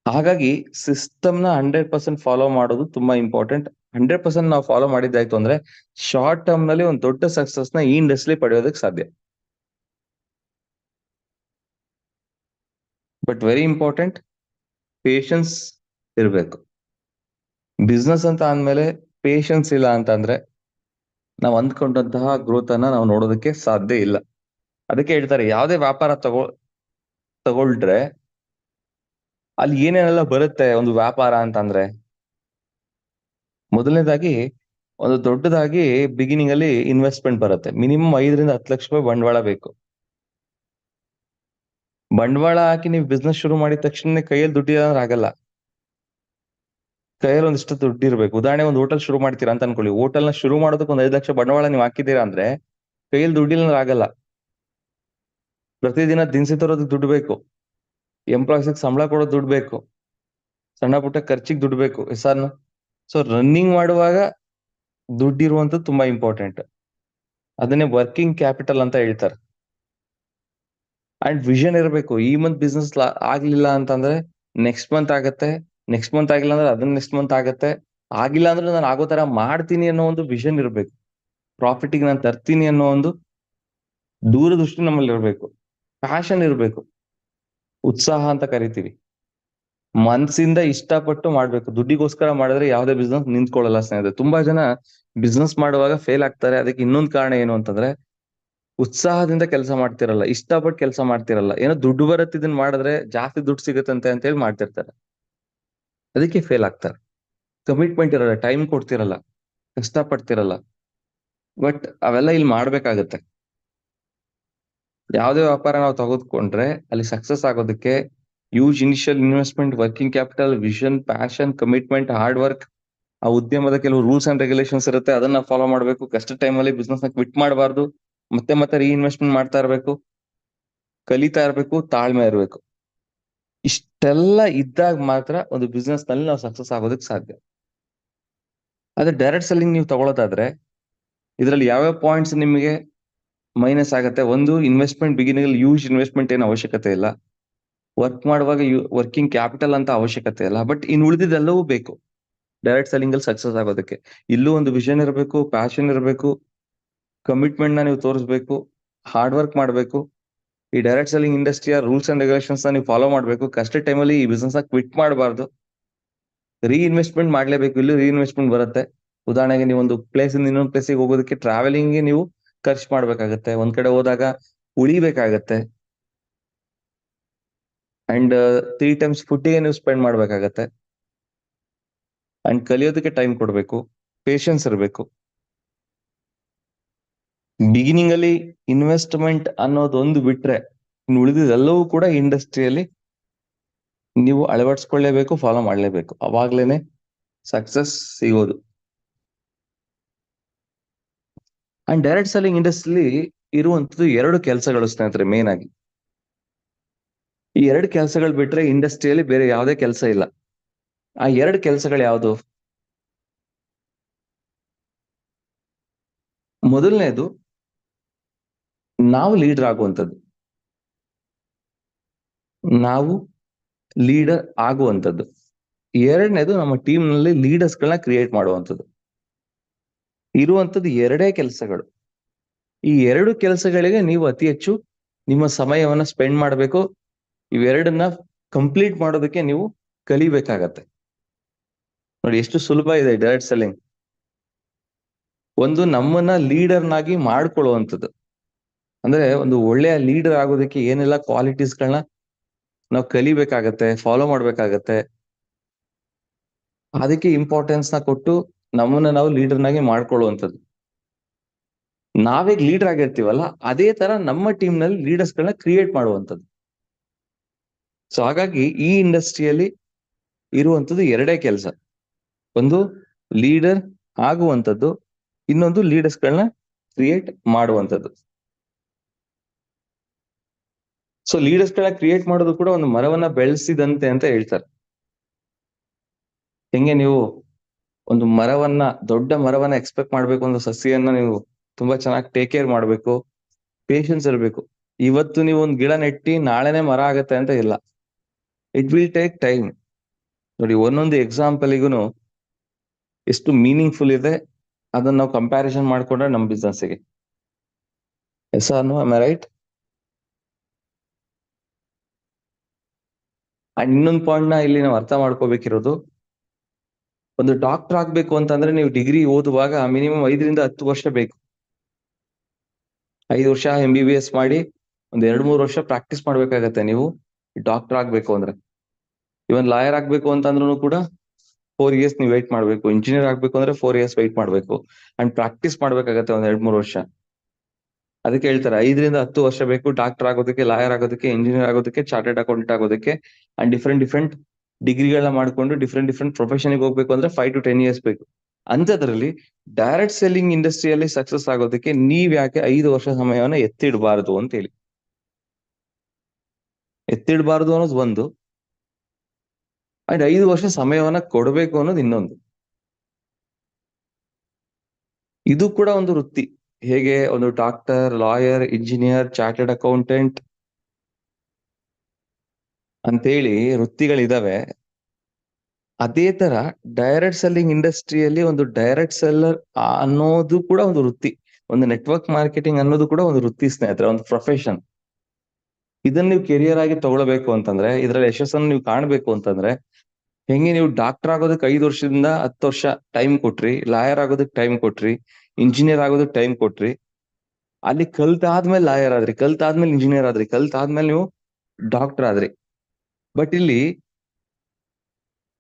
ಹಾಗಾಗಿ ಸಿಸ್ಟಮ್ನ ಹಂಡ್ರೆಡ್ ಪರ್ಸೆಂಟ್ ಫಾಲೋ ಮಾಡೋದು ತುಂಬಾ ಇಂಪಾರ್ಟೆಂಟ್ ಹಂಡ್ರೆಡ್ ಪರ್ಸೆಂಟ್ ನಾವು ಫಾಲೋ ಮಾಡಿದ್ದಾಯ್ತು ಅಂದ್ರೆ ಶಾರ್ಟ್ ಟರ್ಮ್ನಲ್ಲಿ ಒಂದು ದೊಡ್ಡ ಸಕ್ಸಸ್ನ ಈ ಇಂಡಸ್ಟ್ರಿ ಪಡೆಯೋದಕ್ಕೆ ಸಾಧ್ಯ. ಬಟ್ ವೆರಿ ಇಂಪಾರ್ಟೆಂಟ್ ಪೇಶನ್ಸ್ ಇರಬೇಕು. ಬಿಸ್ನೆಸ್ ಅಂತ ಅಂದಮೇಲೆ ಪೇಷನ್ಸ್ ಇಲ್ಲ ಅಂತಂದ್ರೆ ನಾವು ಅಂದ್ಕೊಂಡಂತಹ ಗ್ರೋತ್ ಅನ್ನ ನಾವು ನೋಡೋದಕ್ಕೆ ಸಾಧ್ಯ ಇಲ್ಲ. ಅದಕ್ಕೆ ಹೇಳ್ತಾರೆ, ಯಾವುದೇ ವ್ಯಾಪಾರ ತಗೋ ತಗೊಳ್ರೆ ಅಲ್ಲಿ ಏನೇನೆಲ್ಲ ಬರುತ್ತೆ ಒಂದು ವ್ಯಾಪಾರ ಅಂತಂದ್ರೆ, ಮೊದಲನೇದಾಗಿ ಒಂದು ದೊಡ್ಡದಾಗಿ ಬಿಗಿನಿಂಗ್ ಅಲ್ಲಿ ಇನ್ವೆಸ್ಟ್ಮೆಂಟ್ ಬರುತ್ತೆ. ಮಿನಿಮಮ್ ಐದರಿಂದ ಹತ್ತು ಲಕ್ಷ ರೂಪಾಯಿ ಬಂಡವಾಳ ಬೇಕು. ಬಂಡವಾಳ ಹಾಕಿ ನೀವು ಬಿಸ್ನೆಸ್ ಶುರು ಮಾಡಿದ ತಕ್ಷಣ ಕೈಯಲ್ಲಿ ಅಂದ್ರೆ ಆಗಲ್ಲ. ಕೈಯಲ್ಲಿ ಒಂದಿಷ್ಟು ದುಡ್ಡು ಇರ್ಬೇಕು. ಉದಾಹರಣೆ ಒಂದು ಹೋಟೆಲ್ ಶುರು ಮಾಡ್ತೀರಾ ಅಂತ ಅನ್ಕೊಳ್ಳಿ. ಹೋಟೆಲ್ನ ಶುರು ಮಾಡೋದಕ್ಕೆ ಒಂದ್ ಐದು ಲಕ್ಷ ಬಂಡವಾಳ ನೀವು ಹಾಕಿದ್ದೀರಾ ಅಂದ್ರೆ ಕೈಯಲ್ಲಿ ದುಡ್ಡಿಲ್ಲ ಆಗಲ್ಲ. ಪ್ರತಿದಿನ ದಿನಸಿ ತರೋದಕ್ಕೆ ದುಡ್ಡು ಬೇಕು. ಎಂಪ್ಲಾಯ್ಸ್ ಸಂಬಳ ಕೊಡೋದು ದುಡ್ಡು ಬೇಕು. ಸಣ್ಣ ಪುಟ್ಟ ಖರ್ಚಿಗೆ ದುಡ್ಡು ಬೇಕು. ಸರ್ ಸೊ ರನ್ನಿಂಗ್ ಮಾಡುವಾಗ ದುಡ್ಡು ಇರುವಂತದ್ದು ತುಂಬಾ ಇಂಪಾರ್ಟೆಂಟ್ ಅದನ್ನೇ ವರ್ಕಿಂಗ್ ಕ್ಯಾಪಿಟಲ್ ಅಂತ ಹೇಳ್ತಾರೆ. ಅಂಡ್ ವಿಷನ್ ಇರಬೇಕು. ಈ ಮಂತ್ ಬಿಸ್ನೆಸ್ ಆಗ್ಲಿಲ್ಲ ಅಂತಂದ್ರೆ ನೆಕ್ಸ್ಟ್ ಮಂತ್ ಆಗತ್ತೆ. ನೆಕ್ಸ್ಟ್ ಮಂತ್ ಆಗಿಲ್ಲ ಅಂದ್ರೆ ಅದನ್ನ ನೆಕ್ಸ್ಟ್ ಮಂತ್ ಆಗತ್ತೆ. ಆಗಿಲ್ಲ ಅಂದ್ರೆ ನಾನು ಆಗೋ ತರ ಮಾಡ್ತೀನಿ ಅನ್ನೋ ಒಂದು ವಿಷನ್ ಇರಬೇಕು. ಪ್ರಾಫಿಟಿಗೆ ನಾನು ತರ್ತೀನಿ ಅನ್ನೋ ಒಂದು ದೂರದೃಷ್ಟಿ ನಮ್ಮಲ್ಲಿ ಇರಬೇಕು. ಪ್ಯಾಷನ್ ಇರಬೇಕು. ಉತ್ಸಾಹ ಅಂತ ಕರಿತೀವಿ. ಮನ್ಸಿಂದ ಇಷ್ಟಪಟ್ಟು ಮಾಡ್ಬೇಕು. ದುಡ್ಡಿಗೋಸ್ಕರ ಮಾಡಿದ್ರೆ ಯಾವುದೇ ಬಿಸ್ನೆಸ್ ನಿಂತ್ಕೊಳ್ಳಲ್ಲ ಸ್ನೇಹಿತರೆ. ತುಂಬಾ ಜನ ಬಿಸ್ನೆಸ್ ಮಾಡುವಾಗ ಫೇಲ್ ಆಗ್ತಾರೆ. ಅದಕ್ಕೆ ಇನ್ನೊಂದು ಕಾರಣ ಏನು ಅಂತಂದ್ರೆ ಉತ್ಸಾಹದಿಂದ ಕೆಲಸ ಮಾಡ್ತಿರಲ್ಲ, ಇಷ್ಟಪಟ್ಟು ಕೆಲಸ ಮಾಡ್ತಿರಲ್ಲ, ಏನೋ ದುಡ್ಡು ಬರತ್ತೆ ಇದನ್ನ ಮಾಡಿದ್ರೆ ಜಾಸ್ತಿ ದುಡ್ಡು ಸಿಗುತ್ತಂತೆ ಅಂತ ಹೇಳಿ ಮಾಡ್ತಿರ್ತಾರೆ. ಅದಕ್ಕೆ ಫೇಲ್ ಆಗ್ತಾರೆ. ಕಮಿಟ್ಮೆಂಟ್ ಇರಲ್ಲ ಟೈಮ್ ಕೊಡ್ತಿರಲ್ಲ ಕಷ್ಟ ಪಡ್ತಿರಲ್ಲ ಬಟ್ ಅವೆಲ್ಲ ಇಲ್ಲಿ ಮಾಡ್ಬೇಕಾಗತ್ತೆ. ಯಾವುದೇ ವ್ಯಾಪಾರ ನಾವು ತೆಗೆದುಕೊಂಡ್ರೆ ಅಲ್ಲಿ ಸಕ್ಸಸ್ ಆಗೋದಕ್ಕೆ use initial investment working capital vision passion commitment hard work ಆ ಉದ್ಯಮದ ಕೆಲವು ರೂಲ್ಸ್ ಅಂಡ್ ರೆಗ್ಯುಲೇಷನ್ಸ್ ಇರುತ್ತೆ, ಅದನ್ನ ಫಾಲೋ ಮಾಡಬೇಕು. ಕಷ್ಟ ಟೈಮಲ್ಲಿ ಬಿಸ್ನೆಸ್ನ ಕ್ವಿಟ್ ಮಾಡಬಾರ್ದು. ಮತ್ತೆ ಮತ್ತೆ ರೀಇನ್ವೆಸ್ಟ್ಮೆಂಟ್ ಮಾಡ್ತಾ ಇರಬೇಕು, ಕಲಿತಾ ಇರಬೇಕು, ತಾಳ್ಮೆ ಇರಬೇಕು. ಇಷ್ಟೆಲ್ಲ ಇದ್ದಾಗ ಮಾತ್ರ ಒಂದು ಬಿಸ್ನೆಸ್ನಲ್ಲಿ ನಾವು ಸಕ್ಸಸ್ ಆಗೋದಕ್ಕೆ ಸಾಧ್ಯ. ಅದೇ ಡೈರೆಕ್ಟ್ ಸೆಲ್ಲಿಂಗ್ ನೀವು ತಗೊಳ್ಳೋದಾದ್ರೆ ಇದರಲ್ಲಿ ಯಾವ್ಯಾವ ಪಾಯಿಂಟ್ಸ್ ನಿಮಗೆ ಮೈನಸ್ ಆಗುತ್ತೆ? ಒಂದು ಇನ್ವೆಸ್ಟ್ಮೆಂಟ್ ಬಿಗಿನಿಂಗ್ ಯೂಸ್ ಇನ್ವೆಸ್ಟ್ಮೆಂಟ್ ಏನು ಅವಶ್ಯಕತೆ ಇಲ್ಲ. ವರ್ಕ್ ಮಾಡುವಾಗ ವರ್ಕಿಂಗ್ ಕ್ಯಾಪಿಟಲ್ ಅಂತ ಅವಶ್ಯಕತೆ ಇಲ್ಲ. ಬಟ್ ಇನ್ ಉಳಿದಿದ್ದೆಲ್ಲವೂ ಬೇಕು. ಡೈರೆಕ್ಟ್ ಸೆಲ್ಲಿಂಗ್ ಅಲ್ಲಿ ಸಕ್ಸಸ್ ಆಗೋದಕ್ಕೆ. ಇಲ್ಲೂ ಒಂದು ವಿಷನ್ ಇರಬೇಕು ಪ್ಯಾಷನ್ ಇರಬೇಕು. ಕಮಿಟ್ಮೆಂಟ್ನ ನೀವು ತೋರಿಸ್ಬೇಕು ಹಾರ್ಡ್ ವರ್ಕ್ ಮಾಡಬೇಕು, ಈ ಡೈರೆಕ್ಟ್ ಸೆಲ್ಲಿಂಗ್ ಇಂಡಸ್ಟ್ರಿಯ ರೂಲ್ಸ್ ಅಂಡ್ ರೆಗ್ಯುಲೇಷನ್ಸ್ ನೀವು ಫಾಲೋ ಮಾಡಬೇಕು. ಕಷ್ಟ ಟೈಮಲ್ಲಿ ಈ ಬಿಸ್ನೆಸ್ ಕ್ವಿಟ್ ಮಾಡಬಾರ್ದು. ರೀಇನ್ವೆಸ್ಟ್ಮೆಂಟ್ ಮಾಡಲೇಬೇಕು, ಇಲ್ಲಿ ರೀಇನ್ವೆಸ್ಟ್ಮೆಂಟ್ ಬರುತ್ತೆ. ಉದಾಹರಣೆಗೆ ನೀವು ಒಂದು ಪ್ಲೇಸ್ ಇಂದ ಇನ್ನೊಂದು ಪ್ಲೇಸಿಗೆ ಹೋಗೋದಕ್ಕೆ ಟ್ರಾವೆಲಿಂಗ್ ನೀವು ಖರ್ಚು ಮಾಡಬೇಕಾಗತ್ತೆ. ಒಂದ್ ಕಡೆ ಹೋದಾಗ ಉಳಿಬೇಕಾಗತ್ತೆ. ಅಂಡ್ ತ್ರೀ ಟೈಮ್ಸ್ ಫುಡ್ಡಿಗೆ ನೀವು ಸ್ಪೆಂಡ್ ಮಾಡ್ಬೇಕಾಗತ್ತೆ. ಅಂಡ್ ಕಲಿಯೋದಕ್ಕೆ ಟೈಮ್ ಕೊಡಬೇಕು. ಪೇಷನ್ಸ್ ಇರಬೇಕು. ಬಿಗಿನಿಂಗ್ ಅಲ್ಲಿ ಇನ್ವೆಸ್ಟ್ಮೆಂಟ್ ಅನ್ನೋದೊಂದು ಬಿಟ್ರೆ ಇನ್ನು ಉಳಿದಿದ್ದೆಲ್ಲವೂ ಕೂಡ ಇಂಡಸ್ಟ್ರಿಯಲ್ಲಿ ನೀವು ಅಳವಡಿಸ್ಕೊಳ್ಳೇಬೇಕು ಫಾಲೋ ಮಾಡಲೇಬೇಕು. ಅವಾಗ್ಲೇನೆ ಸಕ್ಸಸ್ ಸಿಗೋದು. ಅಂಡ್ ಡೈರೆಕ್ಟ್ ಸೆಲ್ಲಿಂಗ್ ಇಂಡಸ್ಟ್ರಿ ಇರುವಂತದ್ದು ಎರಡು ಕೆಲಸಗಳು ಸ್ನೇಹಿತರೆ ಮೇನ್ ಆಗಿ. ಈ ಎರಡು ಕೆಲಸಗಳು ಬಿಟ್ರೆ ಇಂಡಸ್ಟ್ರಿಯಲ್ಲಿ ಬೇರೆ ಯಾವುದೇ ಕೆಲಸ ಇಲ್ಲ. ಆ ಎರಡು ಕೆಲಸಗಳು ಯಾವುದು? ಮೊದಲನೇದು ನಾವು ಲೀಡರ್ ಆಗುವಂಥದ್ದು. ನಾವು ಲೀಡರ್ ಆಗುವಂಥದ್ದು. ಎರಡನೇದು ನಮ್ಮ ಟೀಮ್ನಲ್ಲಿ ಲೀಡರ್ಸ್ ಗಳನ್ನ ಕ್ರಿಯೇಟ್ ಮಾಡುವಂಥದ್ದು. ಇರುವಂತದ್ದು ಎರಡೇ ಕೆಲಸಗಳು. ಈ ಎರಡು ಕೆಲಸಗಳಿಗೆ ನೀವು ಅತಿ ಹೆಚ್ಚು ನಿಮ್ಮ ಸಮಯವನ್ನ ಸ್ಪೆಂಡ್ ಮಾಡಬೇಕು. ಇವೆರಡನ್ನ ಕಂಪ್ಲೀಟ್ ಮಾಡೋದಕ್ಕೆ ನೀವು ಕಲಿಬೇಕಾಗತ್ತೆ. ನೋಡಿ, ಎಷ್ಟು ಸುಲಭ ಇದೆ ಡೈರೆಕ್ಟ್ ಸೆಲ್ಲಿಂಗ್ ಒಂದು ನಮ್ಮನ್ನ ಲೀಡರ್ನಾಗಿ ಮಾಡ್ಕೊಳ್ಳುವಂಥದ್ದು. ಅಂದ್ರೆ ಒಂದು ಒಳ್ಳೆಯ ಲೀಡರ್ ಆಗೋದಕ್ಕೆ ಏನೆಲ್ಲ ಕ್ವಾಲಿಟೀಸ್ಗಳನ್ನ ನಾವು ಕಲಿಬೇಕಾಗತ್ತೆ ಫಾಲೋ ಮಾಡ್ಬೇಕಾಗತ್ತೆ, ಅದಕ್ಕೆ ಇಂಪಾರ್ಟೆನ್ಸ್ನ ಕೊಟ್ಟು ನಮ್ಮನ್ನ ನಾವು ಲೀಡರ್ನಾಗಿ ಮಾಡ್ಕೊಳ್ಳುವಂಥದ್ದು. ನಾವೇಗ್ ಲೀಡರ್ ಆಗಿರ್ತೀವಲ್ಲ, ಅದೇ ತರ ನಮ್ಮ ಟೀಮ್ನಲ್ಲಿ ಲೀಡರ್ಸ್ ಗಳನ್ನ ಕ್ರಿಯೇಟ್ ಮಾಡುವಂಥದ್ದು. ಸೊ ಹಾಗಾಗಿ ಈ ಇಂಡಸ್ಟ್ರಿಯಲ್ಲಿ ಇರುವಂತದ್ದು ಎರಡೇ ಕೆಲಸ. ಒಂದು ಲೀಡರ್ ಆಗುವಂಥದ್ದು, ಇನ್ನೊಂದು ಲೀಡರ್ಸ್ ಗಳನ್ನ ಕ್ರಿಯೇಟ್ ಮಾಡುವಂಥದ್ದು. ಸೊ ಲೀಡರ್ಸ್ಗಳ ಕ್ರಿಯೇಟ್ ಮಾಡೋದು ಕೂಡ ಒಂದು ಮರವನ್ನ ಬೆಳೆಸಿದಂತೆ ಅಂತ ಹೇಳ್ತಾರೆ. ಹೆಂಗೆ ನೀವು ಒಂದು ಮರವನ್ನ, ದೊಡ್ಡ ಮರವನ್ನ ಎಕ್ಸ್ಪೆಕ್ಟ್ ಮಾಡ್ಬೇಕು, ಒಂದು ಸಸಿಯನ್ನ ನೀವು ತುಂಬಾ ಚೆನ್ನಾಗಿ ಟೇಕ್ ಕೇರ್ ಮಾಡ್ಬೇಕು ಪೇಷನ್ಸ್ ಇರಬೇಕು. ಇವತ್ತು ನೀವು ಒಂದು ಗಿಡ ನೆಟ್ಟಿ ನಾಳೆನೆ ಮರ ಆಗತ್ತೆ ಅಂತ ಇಲ್ಲ. ಇಟ್ ವಿಲ್ ಟೇಕ್ ಟೈಮ್ ನೋಡಿ, ಒಂದೊಂದು ಎಕ್ಸಾಂಪಲ್ಗೂ ಎಷ್ಟು ಮೀನಿಂಗ್ಫುಲ್ ಇದೆ, ಅದನ್ನ ನಾವು ಕಂಪ್ಯಾರಿಸನ್ ಮಾಡ್ಕೊಂಡ್ರೆ ನಮ್ಮ ಬಿಸ್ನೆಸ್ಗೆ yes or no I right and ಇನ್ನೊಂದು ಪಾಯಿಂಟ್ನ ಇಲ್ಲಿ ನಾವು ಅರ್ಥ ಮಾಡ್ಕೋಬೇಕಿರೋದು. ಒಂದು ಡಾಕ್ಟರ್ ಆಗ್ಬೇಕು ಅಂತಂದ್ರೆ ನೀವು ಡಿಗ್ರಿ ಓದುವಾಗ ಮಿನಿಮಮ್ ಐದರಿಂದ ಹತ್ತು ವರ್ಷ ಬೇಕು. ಐದು ವರ್ಷ ಎಂ ಬಿ ಬಿ ಎಸ್ ಮಾಡಿ ಒಂದ್ ಎರಡ್ ಮೂರು ವರ್ಷ ಪ್ರಾಕ್ಟೀಸ್ ಮಾಡ್ಬೇಕಾಗತ್ತೆ ನೀವು. ಡಾಕ್ಟರ್ ಆಗ್ಬೇಕು ಅಂದ್ರೆ. ಇವನ್ ಲಾಯರ್ ಆಗ್ಬೇಕು ಅಂತಂದ್ರೂ ಕೂಡ ಫೋರ್ ಇಯರ್ಸ್ ನೀವು ವೆಯ್ಟ್ ಮಾಡ್ಬೇಕು. ಇಂಜಿನಿಯರ್ ಆಗ್ಬೇಕು ಅಂದ್ರೆ ಫೋರ್ ಇಯರ್ಸ್ ವೆಯ್ಟ್ ಮಾಡ್ಬೇಕು. ಅಂಡ್ ಪ್ರಾಕ್ಟೀಸ್ ಮಾಡ್ಬೇಕಾಗತ್ತೆ ಒಂದ್ ಎರಡ್ ಮೂರು ವರ್ಷ. ಅದಕ್ಕೆ ಹೇಳ್ತಾರೆ, ಐದರಿಂದ ಹತ್ತು ವರ್ಷ ಬೇಕು ಡಾಕ್ಟರ್ ಆಗೋದಕ್ಕೆ ಲಾಯರ್ ಆಗೋದಕ್ಕೆ ಇಂಜಿನಿಯರ್ ಆಗೋದಕ್ಕೆ ಚಾರ್ಟೆಡ್ ಅಕೌಂಟೆಂಟ್ ಆಗೋದಕ್ಕೆ ಅಂಡ್ ಡಿಫ್ರೆಂಟ್ ಡಿಫ್ರೆಂಟ್ ಡಿಗ್ರಿಗಳನ್ನ ಮಾಡ್ಕೊಂಡು ಡಿಫ್ರೆಂಟ್ ಡಿಫ್ರೆಂಟ್ ಪ್ರೊಫೆಷನ್ಗೆ ಹೋಗ್ಬೇಕು ಅಂದ್ರೆ ಫೈವ್ ಟು ಟೆನ್ ಇಯರ್ಸ್ ಬೇಕು. ಅಂಥದ್ರಲ್ಲಿ ಡೈರೆಕ್ಟ್ ಸೆಲ್ಲಿಂಗ್ ಇಂಡಸ್ಟ್ರಿಯಲ್ಲಿ ಸಕ್ಸಸ್ ಆಗೋದಕ್ಕೆ ನೀವ್ ಯಾಕೆ ಐದು ವರ್ಷ ಸಮಯವನ್ನ ಎತ್ತಿಡಬಾರದು ಅಂತ ಹೇಳಿ. ಎತ್ತಿಡಬಾರದು ಅನ್ನೋದು ಒಂದು. ಅಂಡ್ ಐದು ವರ್ಷ ಸಮಯವನ್ನ ಕೊಡಬೇಕು ಅನ್ನೋದು ಇನ್ನೊಂದು. ಇದು ಕೂಡ ಒಂದು ವೃತ್ತಿ. ಹೇಗೆ ಒಂದು doctor lawyer engineer chartered accountant ಅಂತೇಳಿ ವೃತ್ತಿಗಳಿದಾವೆ. ಅದೇ ತರ ಡೈರೆಕ್ಟ್ ಸೆಲ್ಲಿಂಗ್ ಇಂಡಸ್ಟ್ರಿಯಲ್ಲಿ ಒಂದು ಡೈರೆಕ್ಟ್ ಸೆಲ್ಲರ್ ಅನ್ನೋದು ಕೂಡ ಒಂದು ವೃತ್ತಿ. ಒಂದು ನೆಟ್ವರ್ಕ್ ಮಾರ್ಕೆಟಿಂಗ್ ಅನ್ನೋದು ಕೂಡ ಒಂದು ವೃತ್ತಿ ಸ್ನೇಹಿತರೆ, ಒಂದು ಪ್ರೊಫೆಷನ್ ಇದನ್ನ ನೀವು ಕೆರಿಯರ್ ಆಗಿ ತಗೊಳ್ಬೇಕು ಅಂತಂದ್ರೆ, ಇದರಲ್ಲಿ ಯಶಸ್ಸನ್ನು ನೀವು ಕಾಣ್ಬೇಕು ಅಂತಂದ್ರೆ, ಹೆಂಗೆ ನೀವು ಡಾಕ್ಟರ್ ಆಗೋದಕ್ಕೆ ಐದು ವರ್ಷದಿಂದ ಹತ್ತು ವರ್ಷ ಟೈಮ್ ಕೊಟ್ರಿ ಲಾಯರ್ ಆಗೋದಕ್ಕೆ ಟೈಮ್ ಕೊಟ್ರಿ ಇಂಜಿನಿಯರ್ ಆಗೋದು ಟೈಮ್ ಕೊಟ್ರಿ. ಅಲ್ಲಿ ಕಲ್ತಾದ್ಮೇಲೆ ಲಾಯರ್ ಆದ್ರಿ ಕಲ್ತಾದ್ಮೇಲೆ ಇಂಜಿನಿಯರ್ ಆದ್ರಿ ಕಲ್ತಾದ್ಮೇಲೆ ನೀವು ಡಾಕ್ಟರ್ ಆದ್ರಿ. ಬಟ್ ಇಲ್ಲಿ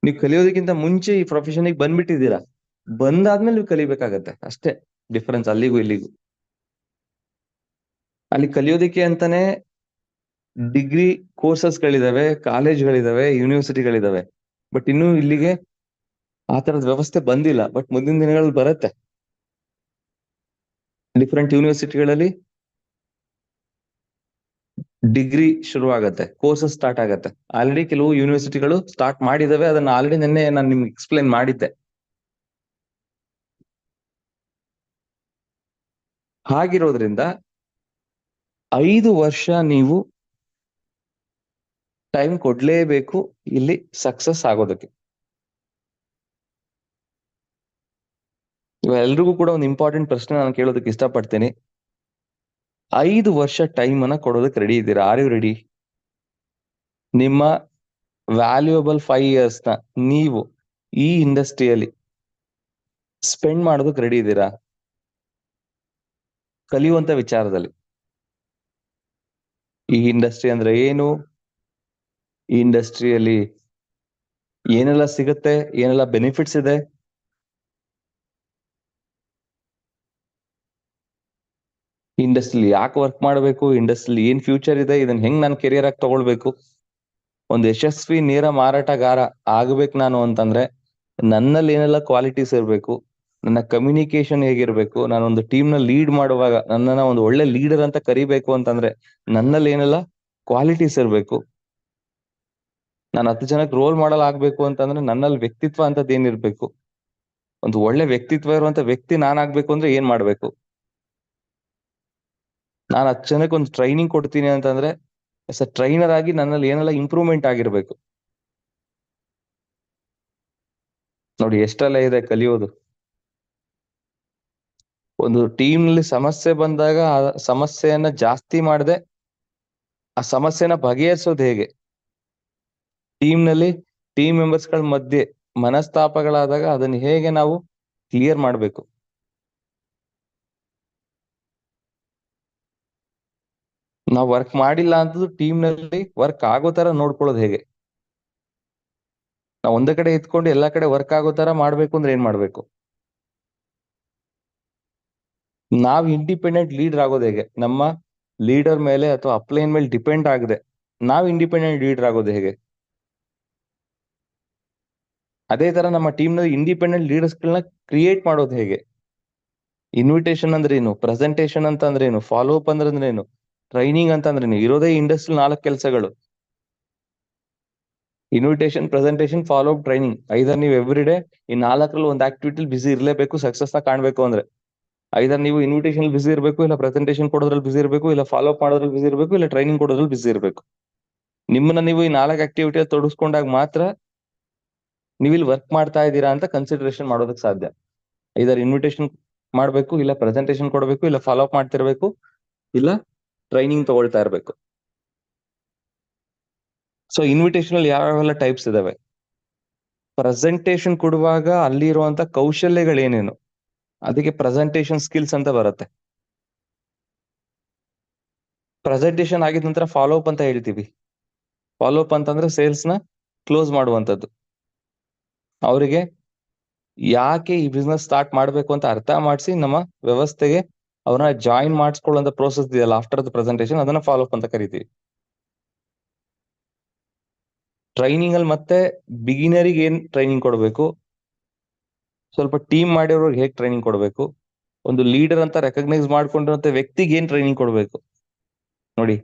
ನೀವು ಕಲಿಯೋದಕ್ಕಿಂತ ಮುಂಚೆ ಈ ಪ್ರೊಫೆಷನ್ಗೆ ಬಂದ್ಬಿಟ್ಟಿದ್ದೀರಾ. ಬಂದಾದ್ಮೇಲೆ ನೀವು ಕಲಿಬೇಕಾಗತ್ತೆ, ಅಷ್ಟೇ ಡಿಫರೆನ್ಸ್ ಅಲ್ಲಿಗೂ ಇಲ್ಲಿಗೂ. ಅಲ್ಲಿ ಕಲಿಯೋದಕ್ಕೆ ಅಂತಾನೆ ಡಿಗ್ರಿ ಕೋರ್ಸಸ್ ಗಳಿದಾವೆ ಕಾಲೇಜ್ಗಳಿದಾವೆ ಯೂನಿವರ್ಸಿಟಿಗಳಿದಾವೆ ಬಟ್ ಇನ್ನು ಇಲ್ಲಿಗೆ ಆ ತರದ ವ್ಯವಸ್ಥೆ ಬಂದಿಲ್ಲ. ಬಟ್ ಮುಂದಿನ ದಿನಗಳಲ್ಲಿ ಬರುತ್ತೆ. ಡಿಫ್ರೆಂಟ್ ಯೂನಿವರ್ಸಿಟಿಗಳಲ್ಲಿ ಡಿಗ್ರಿ ಶುರು ಆಗತ್ತೆ ಕೋರ್ಸಸ್ ಸ್ಟಾರ್ಟ್ ಆಗತ್ತೆ. ಆಲ್ರೆಡಿ ಕೆಲವು ಯೂನಿವರ್ಸಿಟಿಗಳು ಸ್ಟಾರ್ಟ್ ಮಾಡಿದವೆ, ಅದನ್ನ ಆಲ್ರೆಡಿ ನಿನ್ನೆ ನಾನು ನಿಮ್ಗೆ ಎಕ್ಸ್ಪ್ಲೈನ್ ಮಾಡಿದ್ದೆ. ಹಾಗಿರೋದ್ರಿಂದ ಐದು ವರ್ಷ ನೀವು ಟೈಮ್ ಕೊಡ್ಲೇಬೇಕು ಇಲ್ಲಿ ಸಕ್ಸಸ್ ಆಗೋದಕ್ಕೆ. ಎಲ್ರಿಗೂ ಕೂಡ ಒಂದು ಇಂಪಾರ್ಟೆಂಟ್ ಪ್ರಶ್ನೆ ನಾನು ಕೇಳೋದಕ್ಕೆ ಇಷ್ಟಪಡ್ತೇನೆ. ಐದು ವರ್ಷ ಟೈಮ್ ಅನ್ನ ಕೊಡೋದಕ್ಕೆ ರೆಡಿ ಇದ್ದೀರಾ? ಆರ್ ಯು ರೆಡಿ ನಿಮ್ಮ ವ್ಯಾಲ್ಯೂಯಬಲ್ ಫೈವ್ ಇಯರ್ಸ್ನ ನೀವು ಈ ಇಂಡಸ್ಟ್ರಿಯಲ್ಲಿ ಸ್ಪೆಂಡ್ ಮಾಡೋದಕ್ಕೆ ರೆಡಿ ಇದ್ದೀರಾ? ಕಲಿಯುವಂತ ವಿಚಾರದಲ್ಲಿ. ಈ ಇಂಡಸ್ಟ್ರಿ ಅಂದ್ರೆ ಏನು? ಈ ಇಂಡಸ್ಟ್ರಿಯಲ್ಲಿ ಏನೆಲ್ಲ ಸಿಗುತ್ತೆ? ಏನೆಲ್ಲ ಬೆನಿಫಿಟ್ಸ್ ಇದೆ? ಇಂಡಸ್ಟ್ರಿ ಯಾಕೆ ವರ್ಕ್ ಮಾಡಬೇಕು? ಇಂಡಸ್ಟ್ರಿಲಿ ಏನ್ ಫ್ಯೂಚರ್ ಇದೆ? ಇದನ್ನ ಹೆಂಗ್ ನಾನು ಕೆರಿಯರ್ ಆಗಿ ತಗೊಳ್ಬೇಕು? ಒಂದು ಯಶಸ್ವಿ ನೇರ ಮಾರಾಟಗಾರ ಆಗ್ಬೇಕು ನಾನು ಅಂತಂದ್ರೆ ನನ್ನಲ್ಲಿ ಏನೆಲ್ಲ ಕ್ವಾಲಿಟೀಸ್ ಇರಬೇಕು, ನನ್ನ ಕಮ್ಯುನಿಕೇಶನ್ ಹೇಗಿರ್ಬೇಕು, ನಾನು ಒಂದು ಟೀಮ್ನ ಲೀಡ್ ಮಾಡುವಾಗ ನನ್ನನ್ನ ಒಂದು ಒಳ್ಳೆ ಲೀಡರ್ ಅಂತ ಕರಿಬೇಕು ಅಂತಂದ್ರೆ ನನ್ನಲ್ಲಿ ಏನೆಲ್ಲ ಕ್ವಾಲಿಟೀಸ್ ಇರಬೇಕು? ನಾನು ಹತ್ತು ಜನಕ್ಕೆ ರೋಲ್ ಮಾಡಲ್ ಆಗ್ಬೇಕು ಅಂತಂದ್ರೆ ನನ್ನಲ್ಲಿ ವ್ಯಕ್ತಿತ್ವ ಅಂತದ್ ಏನಿರ್ಬೇಕು? ಒಂದು ಒಳ್ಳೆ ವ್ಯಕ್ತಿತ್ವ ಇರುವಂತ ವ್ಯಕ್ತಿ ನಾನಾಗ್ಬೇಕು ಅಂದ್ರೆ ಏನ್ ಮಾಡ್ಬೇಕು? ನಾನು ಹತ್ತು ಜನಕ್ಕೆ ಒಂದು ಟ್ರೈನಿಂಗ್ ಕೊಡ್ತೀನಿ ಅಂತಂದ್ರೆ ಎಸ್ ಟ್ರೈನರ್ ಆಗಿ ನನ್ನಲ್ಲಿ ಏನೆಲ್ಲ ಇಂಪ್ರೂವ್ಮೆಂಟ್ ಆಗಿರ್ಬೇಕು. ನೋಡಿ, ಎಷ್ಟೆಲ್ಲ ಇದೆ ಕಲಿಯೋದು. ಒಂದು ಟೀಮ್ನಲ್ಲಿ ಸಮಸ್ಯೆ ಬಂದಾಗ, ಆ ಸಮಸ್ಯೆಯನ್ನ ಜಾಸ್ತಿ ಮಾಡದೆ, ಆ ಸಮಸ್ಯೆನ ಬಗೆಹರಿಸೋದು ಹೇಗೆ? ಟೀಮ್ನಲ್ಲಿ ಟೀಮ್ ಮೆಂಬರ್ಸ್ಗಳ ಮಧ್ಯೆ ಮನಸ್ತಾಪಗಳಾದಾಗ ಅದನ್ನ ಹೇಗೆ ನಾವು ಕ್ಲಿಯರ್ ಮಾಡ್ಬೇಕು? ನಾವು ವರ್ಕ್ ಮಾಡಿಲ್ಲ ಅಂತದ್ದು ಟೀಮ್ನಲ್ಲಿ ವರ್ಕ್ ಆಗೋ ತರ ನೋಡ್ಕೊಳ್ಳೋದು ಹೇಗೆ? ನಾವು ಒಂದೇ ಕಡೆ ಇದ್ಕೊಂಡು ಎಲ್ಲಾ ಕಡೆ ವರ್ಕ್ ಆಗೋ ತರ ಮಾಡ್ಬೇಕು ಅಂದ್ರೆ ಏನ್ ಮಾಡ್ಬೇಕು? ನಾವ್ ಇಂಡಿಪೆಂಡೆಂಟ್ ಲೀಡರ್ ಆಗೋದು ಹೇಗೆ? ನಮ್ಮ ಲೀಡರ್ ಮೇಲೆ ಅಥವಾ ಅಪ್ಲೈನ್ ಮೇಲೆ ಡಿಪೆಂಡ್ ಆಗದೆ ನಾವ್ ಇಂಡಿಪೆಂಡೆಂಟ್ ಲೀಡರ್ ಆಗೋದು ಹೇಗೆ? ಅದೇ ತರ ನಮ್ಮ ಟೀಮ್ನಲ್ಲಿ ಇಂಡಿಪೆಂಡೆಂಟ್ ಲೀಡರ್ಸ್ ಗಳನ್ನ ಕ್ರಿಯೇಟ್ ಮಾಡೋದು ಹೇಗೆ? ಇನ್ವಿಟೇಷನ್ ಅಂದ್ರೆ ಏನು? ಪ್ರೆಸೆಂಟೇಶನ್ ಅಂತ ಅಂದ್ರೆ ಏನು? ಫಾಲೋ ಅಪ್ ಅಂದ್ರೆ ಏನು? ಟ್ರೈನಿಂಗ್ ಅಂತಂದ್ರೆ ನೀವು ಇರೋದೇ ಇಂಡಸ್ಟ್ರಿ ನಾಲ್ಕು ಕೆಲಸಗಳು. Invitation presentation follow up training either ನೀವು ಎವ್ರಿ ಡೇ ಈ ನಾಲ್ಕರಲ್ಲಿ ಒಂದು ಆಕ್ಟಿವಿಟಿ ಬಿಸಿ ಇರಲೇಬೇಕು ಸಕ್ಸಸ್ನ ಕಾಣಬೇಕು ಅಂದ್ರೆ. ಐದರ್ ನೀವು ಇನ್ವಿಟೇಷನ್ ಬಿಸಿ ಇರಬೇಕು, ಇಲ್ಲ ಪ್ರೆಸೆಂಟೇಶನ್ ಕೊಡೋದ್ರಲ್ಲಿ ಬಿಸಿ ಇರಬೇಕು, ಇಲ್ಲ ಫಾಲೋ ಅಪ್ ಮಾಡೋದ್ರಲ್ಲಿ ಬಿಸಿ ಇರಬೇಕು, ಇಲ್ಲ ಟ್ರೈನಿಂಗ್ ಕೊಡೋದ್ರಲ್ಲಿ ಬಿಸಿ ಇರಬೇಕು. ನಿಮ್ಮನ್ನ ನೀವು ಈ ನಾಲ್ಕು ಆಕ್ಟಿವಿಟಿ ತೊಡಗಿಸ್ಕೊಂಡಾಗ ಮಾತ್ರ ನೀವು ಇಲ್ಲಿ ವರ್ಕ್ ಮಾಡ್ತಾ ಇದ್ದೀರಾ ಅಂತ ಕನ್ಸಿಡರೇಷನ್ ಮಾಡೋದಕ್ಕೆ ಸಾಧ್ಯ. ಐದರ್ ಇನ್ವಿಟೇಷನ್ ಮಾಡಬೇಕು, ಇಲ್ಲ ಪ್ರೆಸೆಂಟೇಷನ್ ಕೊಡಬೇಕು, ಇಲ್ಲ ಫಾಲೋ ಅಪ್ ಮಾಡ್ತಿರ್ಬೇಕು, ಇಲ್ಲ ಟ್ರೈನಿಂಗ್ ತಗೊಳ್ತಾ ಇರಬೇಕು. ಸೊ ಇನ್ವಿಟೇಷನ್ ಅಲ್ಲಿ ಯಾವ್ಯಾವೆಲ್ಲ ಟೈಪ್ಸ್ ಇದಾವೆ? ಪ್ರೆಸೆಂಟೇಶನ್ ಕೊಡುವಾಗ ಅಲ್ಲಿರುವಂತ ಕೌಶಲ್ಯಗಳೇನೇನು ಅದಕ್ಕೆ ಪ್ರೆಸೆಂಟೇಶನ್ ಸ್ಕಿಲ್ಸ್ ಅಂತ ಬರುತ್ತೆ. ಪ್ರೆಸೆಂಟೇಶನ್ ಆಗಿದ ನಂತರ ಫಾಲೋ ಅಪ್ ಅಂತ ಹೇಳ್ತೀವಿ. ಫಾಲೋ ಅಪ್ ಅಂತಂದ್ರೆ ಸೇಲ್ಸ್ನ ಕ್ಲೋಸ್ ಮಾಡುವಂತದ್ದು ಅವರಿಗೆ ಯಾಕೆ ಈ ಬಿಸ್ನೆಸ್ ಸ್ಟಾರ್ಟ್ ಮಾಡಬೇಕು ಅಂತ ಅರ್ಥ ಮಾಡಿಸಿ ನಮ್ಮ ವ್ಯವಸ್ಥೆಗೆ ಅವ್ರನ್ನ ಜಾಯಿನ್ ಮಾಡಿಸ್ಕೊಳ್ಳೋ ಪ್ರೋಸೆಸ್ ಇದೆಯಲ್ಲ ಆಫ್ಟರ್ ದ ಪ್ರೆಸೆಂಟೇಶನ್ ಅದನ್ನ ಫಾಲೋ ಅಪ್ ಅಂತ ಕರಿತೀವಿ. ಟ್ರೈನಿಂಗ್ ಅಲ್ಲಿ ಮತ್ತೆ ಬಿಗಿನರಿಗೆ ಏನ್ ಟ್ರೈನಿಂಗ್ ಕೊಡಬೇಕು? ಸ್ವಲ್ಪ ಟೀಮ್ ಮಾಡಿರೋರ್ಗೆ ಹೇಗೆ ಟ್ರೈನಿಂಗ್ ಕೊಡಬೇಕು? ಒಂದು ಲೀಡರ್ ಅಂತ ರೆಕಗ್ನೈಸ್ ಮಾಡ್ಕೊಂಡಿರುವಂತ ವ್ಯಕ್ತಿಗೆ ಏನ್ ಟ್ರೈನಿಂಗ್ ಕೊಡಬೇಕು? ನೋಡಿ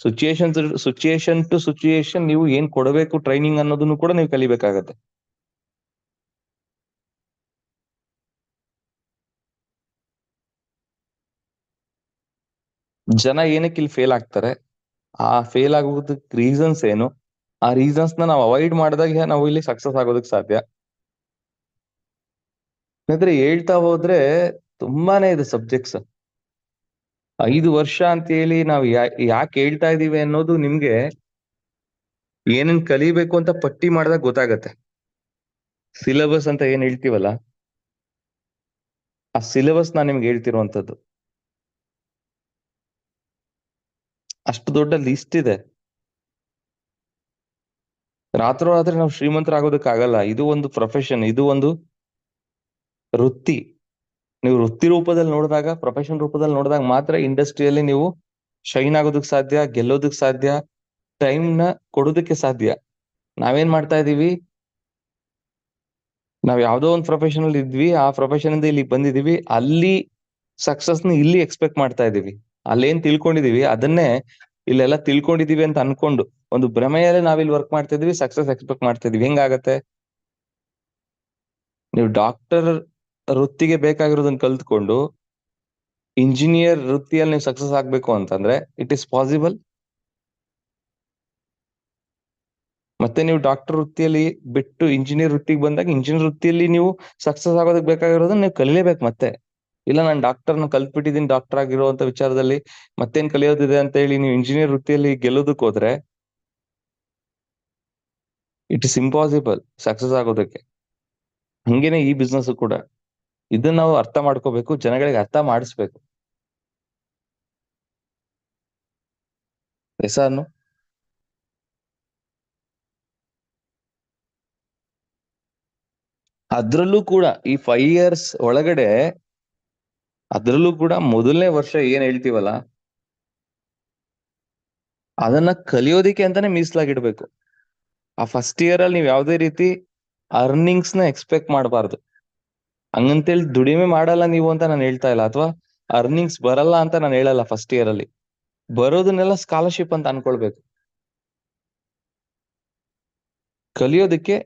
ಸಿಚುಯೇಷನ್ ಸಿಚುಯೇಷನ್ ಟು ಸಿಚುಯೇಷನ್ ನೀವು ಏನ್ ಕೊಡಬೇಕು ಟ್ರೈನಿಂಗ್ ಅನ್ನೋದನ್ನು ಕೂಡ ನೀವು ಕಲಿಬೇಕಾಗತ್ತೆ. ಜನ ಏನಕ್ಕೆ ಇಲ್ಲಿ ಫೇಲ್ ಆಗ್ತಾರೆ? ಆ ಫೇಲ್ ಆಗೋದಕ್ಕೆ ರೀಸನ್ಸ್ ಏನು? ಆ ರೀಸನ್ಸ್ನ ನಾವು ಅವಾಯ್ಡ್ ಮಾಡಿದಾಗ ನಾವು ಇಲ್ಲಿ ಸಕ್ಸಸ್ ಆಗೋದಕ್ಕೆ ಸಾಧ್ಯ. ಯಾಕಂದ್ರೆ ಹೇಳ್ತಾ ಹೋದ್ರೆ ತುಂಬಾನೇ ಇದೆ ಸಬ್ಜೆಕ್ಟ್ಸ್ ಐದು ವರ್ಷ ಅಂತ ಹೇಳಿ ನಾವು ಯಾಕೆ ಹೇಳ್ತಾ ಇದೀವಿ ಅನ್ನೋದು ನಿಮ್ಗೆ ಏನೇನ್ ಕಲಿಬೇಕು ಅಂತ ಪಟ್ಟಿ ಮಾಡಿದಾಗ ಗೊತ್ತಾಗತ್ತೆ. ಸಿಲೆಬಸ್ ಅಂತ ಏನ್ ಹೇಳ್ತೀವಲ್ಲ? ಆ ಸಿಲೆಬಸ್ ನಾನು ನಿಮ್ಗೆ ಹೇಳ್ತಿರುವಂತದ್ದು ಅಷ್ಟು ದೊಡ್ಡ ಲಿಸ್ಟ್ ಇದೆ. ರಾತ್ರೋರಾತ್ರಿ ನಾವು ಶ್ರೀಮಂತರಾಗೋದಕ್ಕಾಗಲ್ಲ. ಇದು ಒಂದು ಪ್ರೊಫೆಷನ್ ಇದು ಒಂದು ವೃತ್ತಿ. ನೀವು ವೃತ್ತಿ ರೂಪದಲ್ಲಿ ನೋಡಿದಾಗ ಪ್ರೊಫೆಷನ್ ರೂಪದಲ್ಲಿ ನೋಡಿದಾಗ ಮಾತ್ರ ಇಂಡಸ್ಟ್ರಿಯಲ್ಲಿ ನೀವು ಶೈನ್ ಆಗೋದಕ್ಕೆ ಸಾಧ್ಯ ಗೆಲ್ಲೋದಕ್ ಸಾಧ್ಯ ಟೈಮ್ನ ಕೊಡೋದಕ್ಕೆ ಸಾಧ್ಯ. ನಾವೇನ್ ಮಾಡ್ತಾ ಇದೀವಿ? ನಾವ್ ಯಾವ್ದೋ ಒಂದು ಪ್ರೊಫೆಷನ್ ಅಲ್ಲಿ ಇದ್ವಿ, ಆ ಪ್ರೊಫೆಷನ್ ಇಂದ ಇಲ್ಲಿ ಬಂದಿದೀವಿ. ಅಲ್ಲಿ ಸಕ್ಸಸ್ನ ಇಲ್ಲಿ ಎಕ್ಸ್ಪೆಕ್ಟ್ ಮಾಡ್ತಾ ಇದೀವಿ. ಅಲ್ಲೇನ್ ತಿಳ್ಕೊಂಡಿದೀವಿ, ಅದನ್ನೇ ಇಲ್ಲೆಲ್ಲ ತಿಳ್ಕೊಂಡಿದೀವಿ ಅಂತ ಅನ್ಕೊಂಡು ಒಂದು ಭ್ರಮೆಯಲ್ಲಿ ನಾವಿಲ್ಲಿ ವರ್ಕ್ ಮಾಡ್ತಾ ಇದೀವಿ ಸಕ್ಸಸ್ ಎಕ್ಸ್ಪೆಕ್ಟ್ ಮಾಡ್ತಾ ಇದೀವಿ. ಹೆಂಗಾಗತ್ತೆ? ನೀವು ಡಾಕ್ಟರ್ ವೃತ್ತಿಗೆ ಬೇಕಾಗಿರೋದನ್ನ ಕಲ್ತ್ಕೊಂಡು ಇಂಜಿನಿಯರ್ ವೃತ್ತಿಯಲ್ಲಿ ನೀವು ಸಕ್ಸಸ್ ಆಗ್ಬೇಕು ಅಂತಂದ್ರೆ ಇಟ್ ಇಸ್ ಪಾಸಿಬಲ್ ಮತ್ತೆ ನೀವು ಡಾಕ್ಟರ್ ವೃತ್ತಿಯಲ್ಲಿ ಬಿಟ್ಟು ಇಂಜಿನಿಯರ್ ವೃತ್ತಿಗೆ ಬಂದಾಗ ಇಂಜಿನಿಯರ್ ವೃತ್ತಿಯಲ್ಲಿ ನೀವು ಸಕ್ಸಸ್ ಆಗೋದಕ್ಕೆ ಬೇಕಾಗಿರೋದನ್ನ ನೀವು ಕಲಿಲೇಬೇಕು ಮತ್ತೆ. ಇಲ್ಲ, ನಾನು ಡಾಕ್ಟರ್ನ ಕಲ್ತ್ಬಿಟ್ಟಿದ್ದೀನಿ ಡಾಕ್ಟರ್ ಆಗಿರುವಂತ ವಿಚಾರದಲ್ಲಿ ಮತ್ತೇನ್ ಕಲಿಯೋದಿದೆ ಅಂತ ಹೇಳಿ ನೀವು ಇಂಜಿನಿಯರ್ ವೃತ್ತಿಯಲ್ಲಿ ಗೆಲ್ಲೋದಕ್ಕೆ ಹೋದ್ರೆ ಇಟ್ ಇಸ್ ಇಂಪಾಸಿಬಲ್ ಸಕ್ಸಸ್ ಆಗೋದಕ್ಕೆ. ಹಂಗೇನೆ ಈ ಬಿಸ್ನೆಸ್ ಕೂಡ. ಇದನ್ನ ನಾವು ಅರ್ಥ ಮಾಡ್ಕೋಬೇಕು, ಜನಗಳಿಗೆ ಅರ್ಥ ಮಾಡಿಸ್ಬೇಕು. ಹೆಸರು ಅದ್ರಲ್ಲೂ ಕೂಡ ಈ ಫೈವ್ ಇಯರ್ಸ್ ಒಳಗಡೆ ಅದ್ರಲ್ಲೂ ಕೂಡ ಮೊದಲನೇ ವರ್ಷ ಏನ್ ಹೇಳ್ತೀವಲ್ಲ, ಅದನ್ನ ಕಲಿಯೋದಿಕ್ಕೆ ಅಂತಾನೆ ಮೀಸಲಾಗಿಡ್ಬೇಕು. ಆ ಫಸ್ಟ್ ಇಯರ್ ಅಲ್ಲಿ ನೀವು ಯಾವ್ದೇ ರೀತಿ ಅರ್ನಿಂಗ್ಸ್ನ ಎಕ್ಸ್ಪೆಕ್ಟ್ ಮಾಡಬಾರ್ದು. ಹಂಗಂತೇಳಿ ದುಡಿಮೆ ಮಾಡಲ್ಲ ನೀವು ಅಂತ ನಾನು ಹೇಳ್ತಾ ಇಲ್ಲ, ಅಥವಾ ಅರ್ನಿಂಗ್ಸ್ ಬರಲ್ಲ ಅಂತ ನಾನು ಹೇಳಲ್ಲ ಫಸ್ಟ್ ಇಯರ್ ಅಲ್ಲಿ. ಬರೋದನ್ನೆಲ್ಲ ಸ್ಕಾಲರ್ಶಿಪ್ ಅಂತ ಅನ್ಕೊಳ್ಬೇಕು. ಕಲಿಯೋದಕ್ಕೆ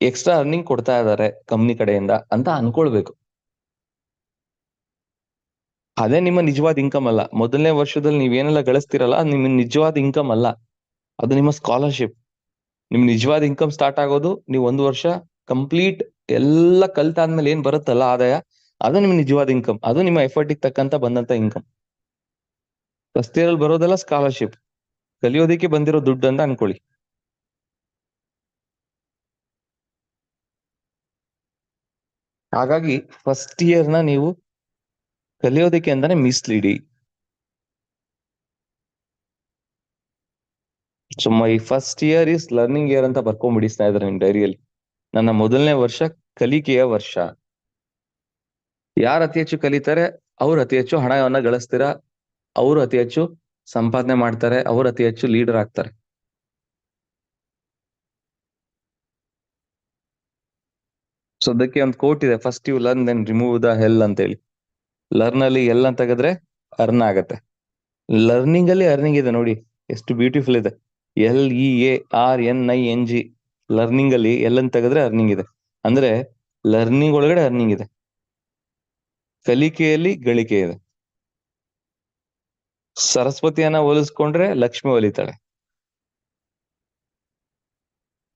ಎಕ್ಸ್ಟ್ರಾ ಅರ್ನಿಂಗ್ ಕೊಡ್ತಾ ಇದ್ದಾರೆ ಕಂಪ್ನಿ ಕಡೆಯಿಂದ ಅಂತ ಅನ್ಕೊಳ್ಬೇಕು. ಅದೇ ನಿಮ್ಮ ನಿಜವಾದ ಇನ್ಕಮ್ ಅಲ್ಲ. ಮೊದಲನೇ ವರ್ಷದಲ್ಲಿ ನೀವೇನೆಲ್ಲ ಗಳಿಸ್ತಿರಲ್ಲ ನಿಮ್ಮ ನಿಜವಾದ ಇನ್ಕಮ್ ಅಲ್ಲ. ಅದು ನಿಮ್ಮ ಸ್ಕಾಲರ್ಶಿಪ್ ನಿಮ್ ನಿಜವಾದ ಇನ್ಕಮ್ ಸ್ಟಾರ್ಟ್ ಆಗೋದು, ನೀವು ಒಂದು ವರ್ಷ ಕಂಪ್ಲೀಟ್ ಎಲ್ಲ ಕಲ್ತಾದ್ಮೇಲೆ ಏನ್ ಬರುತ್ತಲ್ಲ ಆದಾಯ, ಅದು ನಿಮ್ ನಿಜವಾದ ಇನ್ಕಮ್ ಅದು ನಿಮ್ಮ ಎಫರ್ಟಿಗೆ ತಕ್ಕಂತ ಬಂದಂತ ಇನ್ಕಮ್ ಫಸ್ಟ್ ಇಯರ್ ಅಲ್ಲಿ ಬರೋದೆಲ್ಲ ಸ್ಕಾಲರ್ಶಿಪ್ ಕಲಿಯೋದಕ್ಕೆ ಬಂದಿರೋ ದುಡ್ಡು ಅಂತ ಅನ್ಕೊಳ್ಳಿ. ಹಾಗಾಗಿ ಫಸ್ಟ್ ಇಯರ್ನ ನೀವು ಕಲಿಯೋದಕ್ಕೆ ಅಂತಾನೆ ಮಿಸ್ಲೀಡಿ so my first year is learning year ಅಂತ ಬರ್ಕೊಂಡ್ಬಿಡಿಸ್ತಾ ಇದ್ದಾರೆ ನಿಮ್ ಡೈರಿಯಲ್ಲಿ ನನ್ನ ಮೊದಲನೇ ವರ್ಷ ಕಲಿಕೆಯ ವರ್ಷ. ಯಾರು ಅತಿ ಹೆಚ್ಚು ಕಲಿತಾರೆ? ಅವ್ರು ಅತಿ ಹೆಚ್ಚು ಹಣವನ್ನ ಗಳಿಸ್ತೀರಾ? ಅವರು ಅತಿ ಹೆಚ್ಚು ಸಂಪಾದನೆ ಮಾಡ್ತಾರೆ? ಅವ್ರು ಅತಿ ಹೆಚ್ಚು ಲೀಡರ್ ಆಗ್ತಾರೆ. ಸೊ ಅದಕ್ಕೆ ಒಂದು ಕೋಟ್ ಇದೆ first you learn then remove the L ಅಂತ ಹೇಳಿ ಲರ್ನ್ ಅಲ್ಲಿ ಎಲ್ ಅಂತ ತೆಗೆದ್ರೆ ಅರ್ನ್ ಆಗತ್ತೆ. ಲರ್ನಿಂಗ್ ಅಲ್ಲಿ ಅರ್ನಿಂಗ್ ಇದೆ ನೋಡಿ, ಎಷ್ಟು ಬ್ಯೂಟಿಫುಲ್ ಇದೆ. L E A R N I N G learning ಅಲ್ಲಿ ಎಲ್ ಅಂತ ತೆಗೆದ್ರೆ ಅರ್ನಿಂಗ್ ಇದೆ. ಅಂದ್ರೆ ಲರ್ನಿಂಗ್ ಒಳಗಡೆ ಅರ್ನಿಂಗ್ ಇದೆ. ಕಲಿಕೆಯಲ್ಲಿ ಗಳಿಕೆ ಇದೆ. ಸರಸ್ವತಿಯನ್ನ ಹೋಲಿಸ್ಕೊಂಡ್ರೆ ಲಕ್ಷ್ಮಿ ಒಲಿತಾಳೆ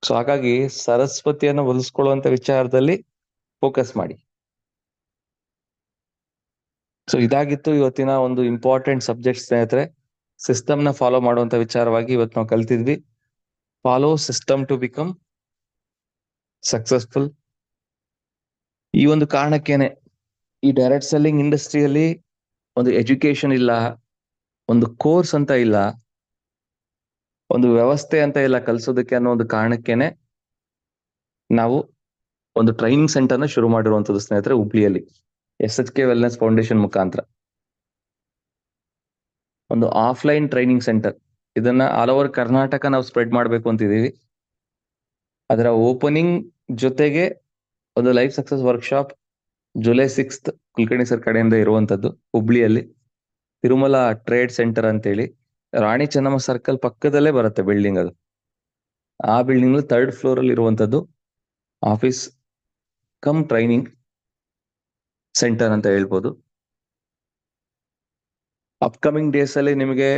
ಸೊ ಹಾಗಾಗಿ ಸರಸ್ವತಿಯನ್ನ ಹೊಲಿಸ್ಕೊಳ್ಳುವಂತ ವಿಚಾರದಲ್ಲಿ ಫೋಕಸ್ ಮಾಡಿ. ಸೊ ಇದಾಗಿತ್ತು ಇವತ್ತಿನ ಒಂದು ಇಂಪಾರ್ಟೆಂಟ್ ಸಬ್ಜೆಕ್ಟ್ ಸ್ನೇಹಿತರೆ ಸಿಸ್ಟಮ್ನ ಫಾಲೋ ಮಾಡುವಂತ ವಿಚಾರವಾಗಿ ಇವತ್ತು ನಾವು ಕಲ್ತಿದ್ವಿ. Follow system to become successful ಈ ಒಂದು ಕಾರಣಕ್ಕೇನೆ ಈ ಡೈರೆಕ್ಟ್ ಸೆಲ್ಲಿಂಗ್ ಇಂಡಸ್ಟ್ರಿಯಲ್ಲಿ ಒಂದು ಎಜುಕೇಶನ್ ಇಲ್ಲ, ಒಂದು ಕೋರ್ಸ್ ಅಂತ ಇಲ್ಲ, ಒಂದು ವ್ಯವಸ್ಥೆ ಅಂತ ಇಲ್ಲ ಕಲ್ಸೋದಕ್ಕೆ ಅನ್ನೋ ಒಂದು ಕಾರಣಕ್ಕೇನೆ ನಾವು ಒಂದು ಟ್ರೈನಿಂಗ್ ಸೆಂಟರ್ನ ಶುರು ಮಾಡಿರುವಂತದ್ದು ಸ್ನೇಹಿತರೆ ಹುಬ್ಳಿಯಲ್ಲಿ S H K wellness foundation ಮುಖಾಂತರ. ಒಂದು ಆಫ್ಲೈನ್ ಟ್ರೈನಿಂಗ್ ಸೆಂಟರ್ ಇದನ್ನ ಆಲ್ ಓವರ್ ಕರ್ನಾಟಕ ನಾವು ಸ್ಪ್ರೆಡ್ ಮಾಡಬೇಕು ಅಂತಿದ್ದೀವಿ ಅದರ ಓಪನಿಂಗ್ ಜೊತೆಗೆ ಒಂದು life success workshop July sixth Kulkarni sir ಕಡೆಯಿಂದ ಇರುವಂತದ್ದು, ಹುಬ್ಳಿಯಲ್ಲಿ. ತಿರುಮಲ ಟ್ರೇಡ್ ಸೆಂಟರ್ ಅಂತೇಳಿ. ರಾಣಿ ಚೆನ್ನಮ್ಮ ಸರ್ಕಲ್ ಪಕ್ಕದಲ್ಲೇ ಬರುತ್ತೆ ಬಿಲ್ಡಿಂಗ್ ಅದು. ಆ ಬಿಲ್ಡಿಂಗ್ ಥರ್ಡ್ ಫ್ಲೋರ್ ಅಲ್ಲಿ ಇರುವಂತದ್ದು ಆಫೀಸ್ ಕಮ್ ಟ್ರೈನಿಂಗ್ ಸೆಂಟರ್ ಅಂತ ಹೇಳ್ಬೋದು. ಅಪ್ಕಮಿಂಗ್ ಡೇಸ್ ಅಲ್ಲಿ ನಿಮಗೆ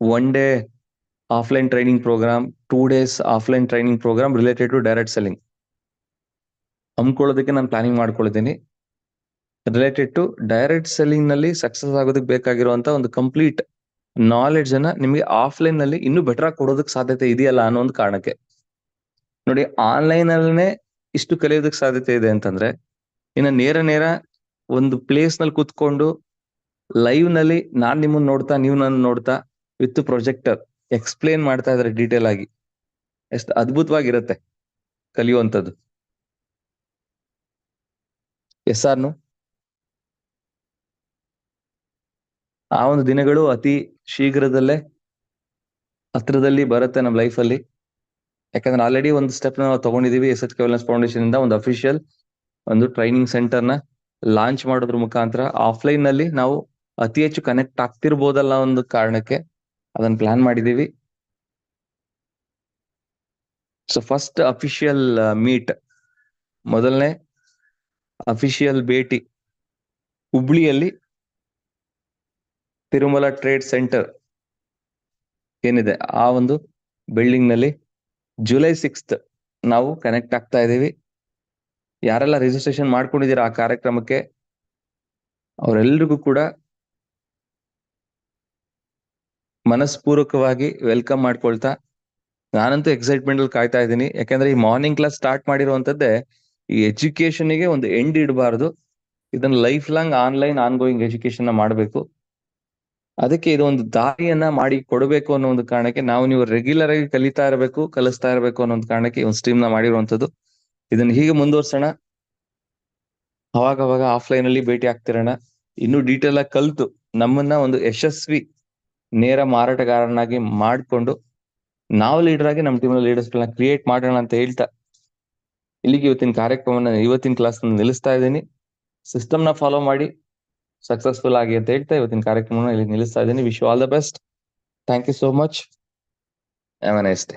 one day offline training programme two days offline training programme related to direct selling ಹಮ್ಕೊಳ್ಳೋದಕ್ಕೆ ನಾನು ಪ್ಲಾನಿಂಗ್ ಮಾಡ್ಕೊಳ್ತೀನಿ. ರಿಲೇಟೆಡ್ ಟು ಡೈರೆಕ್ಟ್ ಸೆಲ್ಲಿಂಗ್ನಲ್ಲಿ ಸಕ್ಸಸ್ ಆಗೋದಕ್ಕೆ ಬೇಕಾಗಿರುವಂತಹ ಒಂದು ಕಂಪ್ಲೀಟ್ ನಾಲೆಡ್ಜ್ ಅನ್ನ ನಿಮಗೆ ಆಫ್ಲೈನ್ನಲ್ಲಿ ಇನ್ನೂ ಬೆಟರ್ ಆಗಿ ಕೊಡೋದಕ್ಕೆ ಸಾಧ್ಯತೆ ಇದೆಯಲ್ಲ ಅನ್ನೋ ಒಂದು ಕಾರಣಕ್ಕೆ. ನೋಡಿ ಆನ್ಲೈನ್ ಅಲ್ಲೇ ಇಷ್ಟು ಕಲಿಯೋದಕ್ಕೆ ಸಾಧ್ಯತೆ ಇದೆ ಅಂತಂದ್ರೆ ಇನ್ನು ನೇರ ನೇರ ಒಂದು ಪ್ಲೇಸ್ನಲ್ಲಿ ಕುತ್ಕೊಂಡು ಲೈವ್ನಲ್ಲಿ ನಾನ್ ನಿಮ್ಮನ್ನ ನೋಡ್ತಾ, ನೀವು ನನ್ನ ನೋಡ್ತಾ ವಿತ್ ಪ್ರೊಜೆಕ್ಟರ್ ಎಕ್ಸ್ಪ್ಲೇನ್ ಮಾಡ್ತಾ ಇದ್ರೆ ಡೀಟೇಲ್ ಆಗಿ. ಎಷ್ಟು ಅದ್ಭುತವಾಗಿರುತ್ತೆ ಕಲಿಯುವಂಥದ್ದು. ಎಸ್ ಆರ್ನು ಆ ಒಂದು ದಿನಗಳು ಅತಿ ಶೀಘ್ರದಲ್ಲೇ ಹತ್ರದಲ್ಲಿ ಬರುತ್ತೆ ನಮ್ಮ ಲೈಫಲ್ಲಿ ಯಾಕಂದ್ರೆ ಆಲ್ರೆಡಿ ಒಂದು ಸ್ಟೆಪ್ ನಾವು ತಗೊಂಡಿದೀವಿ ಎಸ್ ಎಚ್ ಕೆ ಫೌಂಡೇಶನ್ ಇಂದ ಒಂದು ಅಫಿಷಿಯಲ್ ಒಂದು ಟ್ರೈನಿಂಗ್ ಸೆಂಟರ್ನ ಲಾಂಚ್ ಮಾಡೋದ್ರ ಮುಖಾಂತರ ಆಫ್ಲೈನ್ನಲ್ಲಿ ನಾವು ಅತಿ ಹೆಚ್ಚು ಕನೆಕ್ಟ್ ಆಗ್ತಿರ್ಬೋದಲ್ಲ ಒಂದು ಕಾರಣಕ್ಕೆ ಅದನ್ನ ಪ್ಲಾನ್ ಮಾಡಿದೀವಿ. ಸೊ ಫಸ್ಟ್ ಅಫಿಷಿಯಲ್ ಮೀಟ್ ಮೊದಲನೇ ಅಫಿಷಿಯಲ್ ಭೇಟಿ ಹುಬ್ಳಿಯಲ್ಲಿ ತಿರುಮಲ ಟ್ರೇಡ್ ಸೆಂಟರ್ ಏನಿದೆ? ಆ ಒಂದು ಬಿಲ್ಡಿಂಗ್ನಲ್ಲಿ ಜುಲೈ ಸಿಕ್ಸ್ತ್ ನಾವು ಕನೆಕ್ಟ್ ಆಗ್ತಾ ಇದ್ದೀವಿ. ಯಾರೆಲ್ಲ ರಿಜಿಸ್ಟ್ರೇಷನ್ ಮಾಡ್ಕೊಂಡಿದ್ದೀರಾ ಆ ಕಾರ್ಯಕ್ರಮಕ್ಕೆ? ಅವರೆಲ್ಲರಿಗೂ ಕೂಡ ಮನಸ್ಪೂರ್ವಕವಾಗಿ ವೆಲ್ಕಮ್ ಮಾಡ್ಕೊಳ್ತಾ, ನಾನಂತೂ ಎಕ್ಸೈಟ್ಮೆಂಟ್ ಅಲ್ಲಿ ಕಾಯ್ತಾ ಇದ್ದೀನಿ. ಯಾಕಂದ್ರೆ ಈ ಮಾರ್ನಿಂಗ್ ಕ್ಲಾಸ್ ಸ್ಟಾರ್ಟ್ ಮಾಡಿರುವಂತದ್ದೇ ಈ ಎಜುಕೇಶನ್ಗೆ ಒಂದು ಎಂಡ್ ಇಡಬಾರ್ದು. ಇದನ್ನ life long online ongoing education ಮಾಡಬೇಕು. ಅದಕ್ಕೆ ಇದು ಒಂದು ದಾರಿಯನ್ನ ಮಾಡಿ ಕೊಡಬೇಕು ಅನ್ನೋ ಒಂದು ಕಾರಣಕ್ಕೆ ನಾವು ನೀವು ರೆಗ್ಯುಲರ್ ಆಗಿ ಕಲಿತಾ ಇರಬೇಕು, ಕಲಿಸ್ತಾ ಇರಬೇಕು ಅನ್ನೋ ಒಂದು ಕಾರಣಕ್ಕೆ ಒಂದು ಸ್ಟ್ರೀಮ್ನ ಮಾಡಿರುವಂತದ್ದು ಇದನ್ನ ಹೀಗೆ ಮುಂದುವರ್ಸೋಣ. ಅವಾಗ ಅವಾಗ ಆಫ್ಲೈನ್ ಅಲ್ಲಿ ಭೇಟಿ ಆಗ್ತಿರೋಣ. ಇನ್ನು ಡೀಟೇಲ್ ಆಗಿ ಕಲ್ತು ನಮ್ಮನ್ನ ಒಂದು ಯಶಸ್ವಿ ನೇರ ಮಾರಾಟಗಾರನಾಗಿ ಮಾಡಿಕೊಂಡು ನಾವು ಲೀಡರ್ ಆಗಿ ನಮ್ಮ ಟೀಮ್ ಲೀಡರ್ಸ್ ಗಳನ್ನ ಕ್ರಿಯೇಟ್ ಮಾಡೋಣ ಅಂತ ಹೇಳ್ತಾ ಇಲ್ಲಿಗೆ ಇವತ್ತಿನ ಕಾರ್ಯಕ್ರಮನ ಇವತ್ತಿನ ಕ್ಲಾಸ್ ನಿಲ್ಲಿಸ್ತಾ ಇದ್ದೀನಿ. ಸಿಸ್ಟಮ್ನ ಫಾಲೋ ಮಾಡಿ ಸಕ್ಸಸ್ಫುಲ್ ಆಗಿ ಅಂತ ಹೇಳ್ತಾ ಇವತ್ತಿನ ಕಾರ್ಯಕ್ರಮನ ಇಲ್ಲಿ ನಿಲ್ಲಿಸ್ತಾ ಇದ್ದೀನಿ. Wish all the best thank you so much M N S day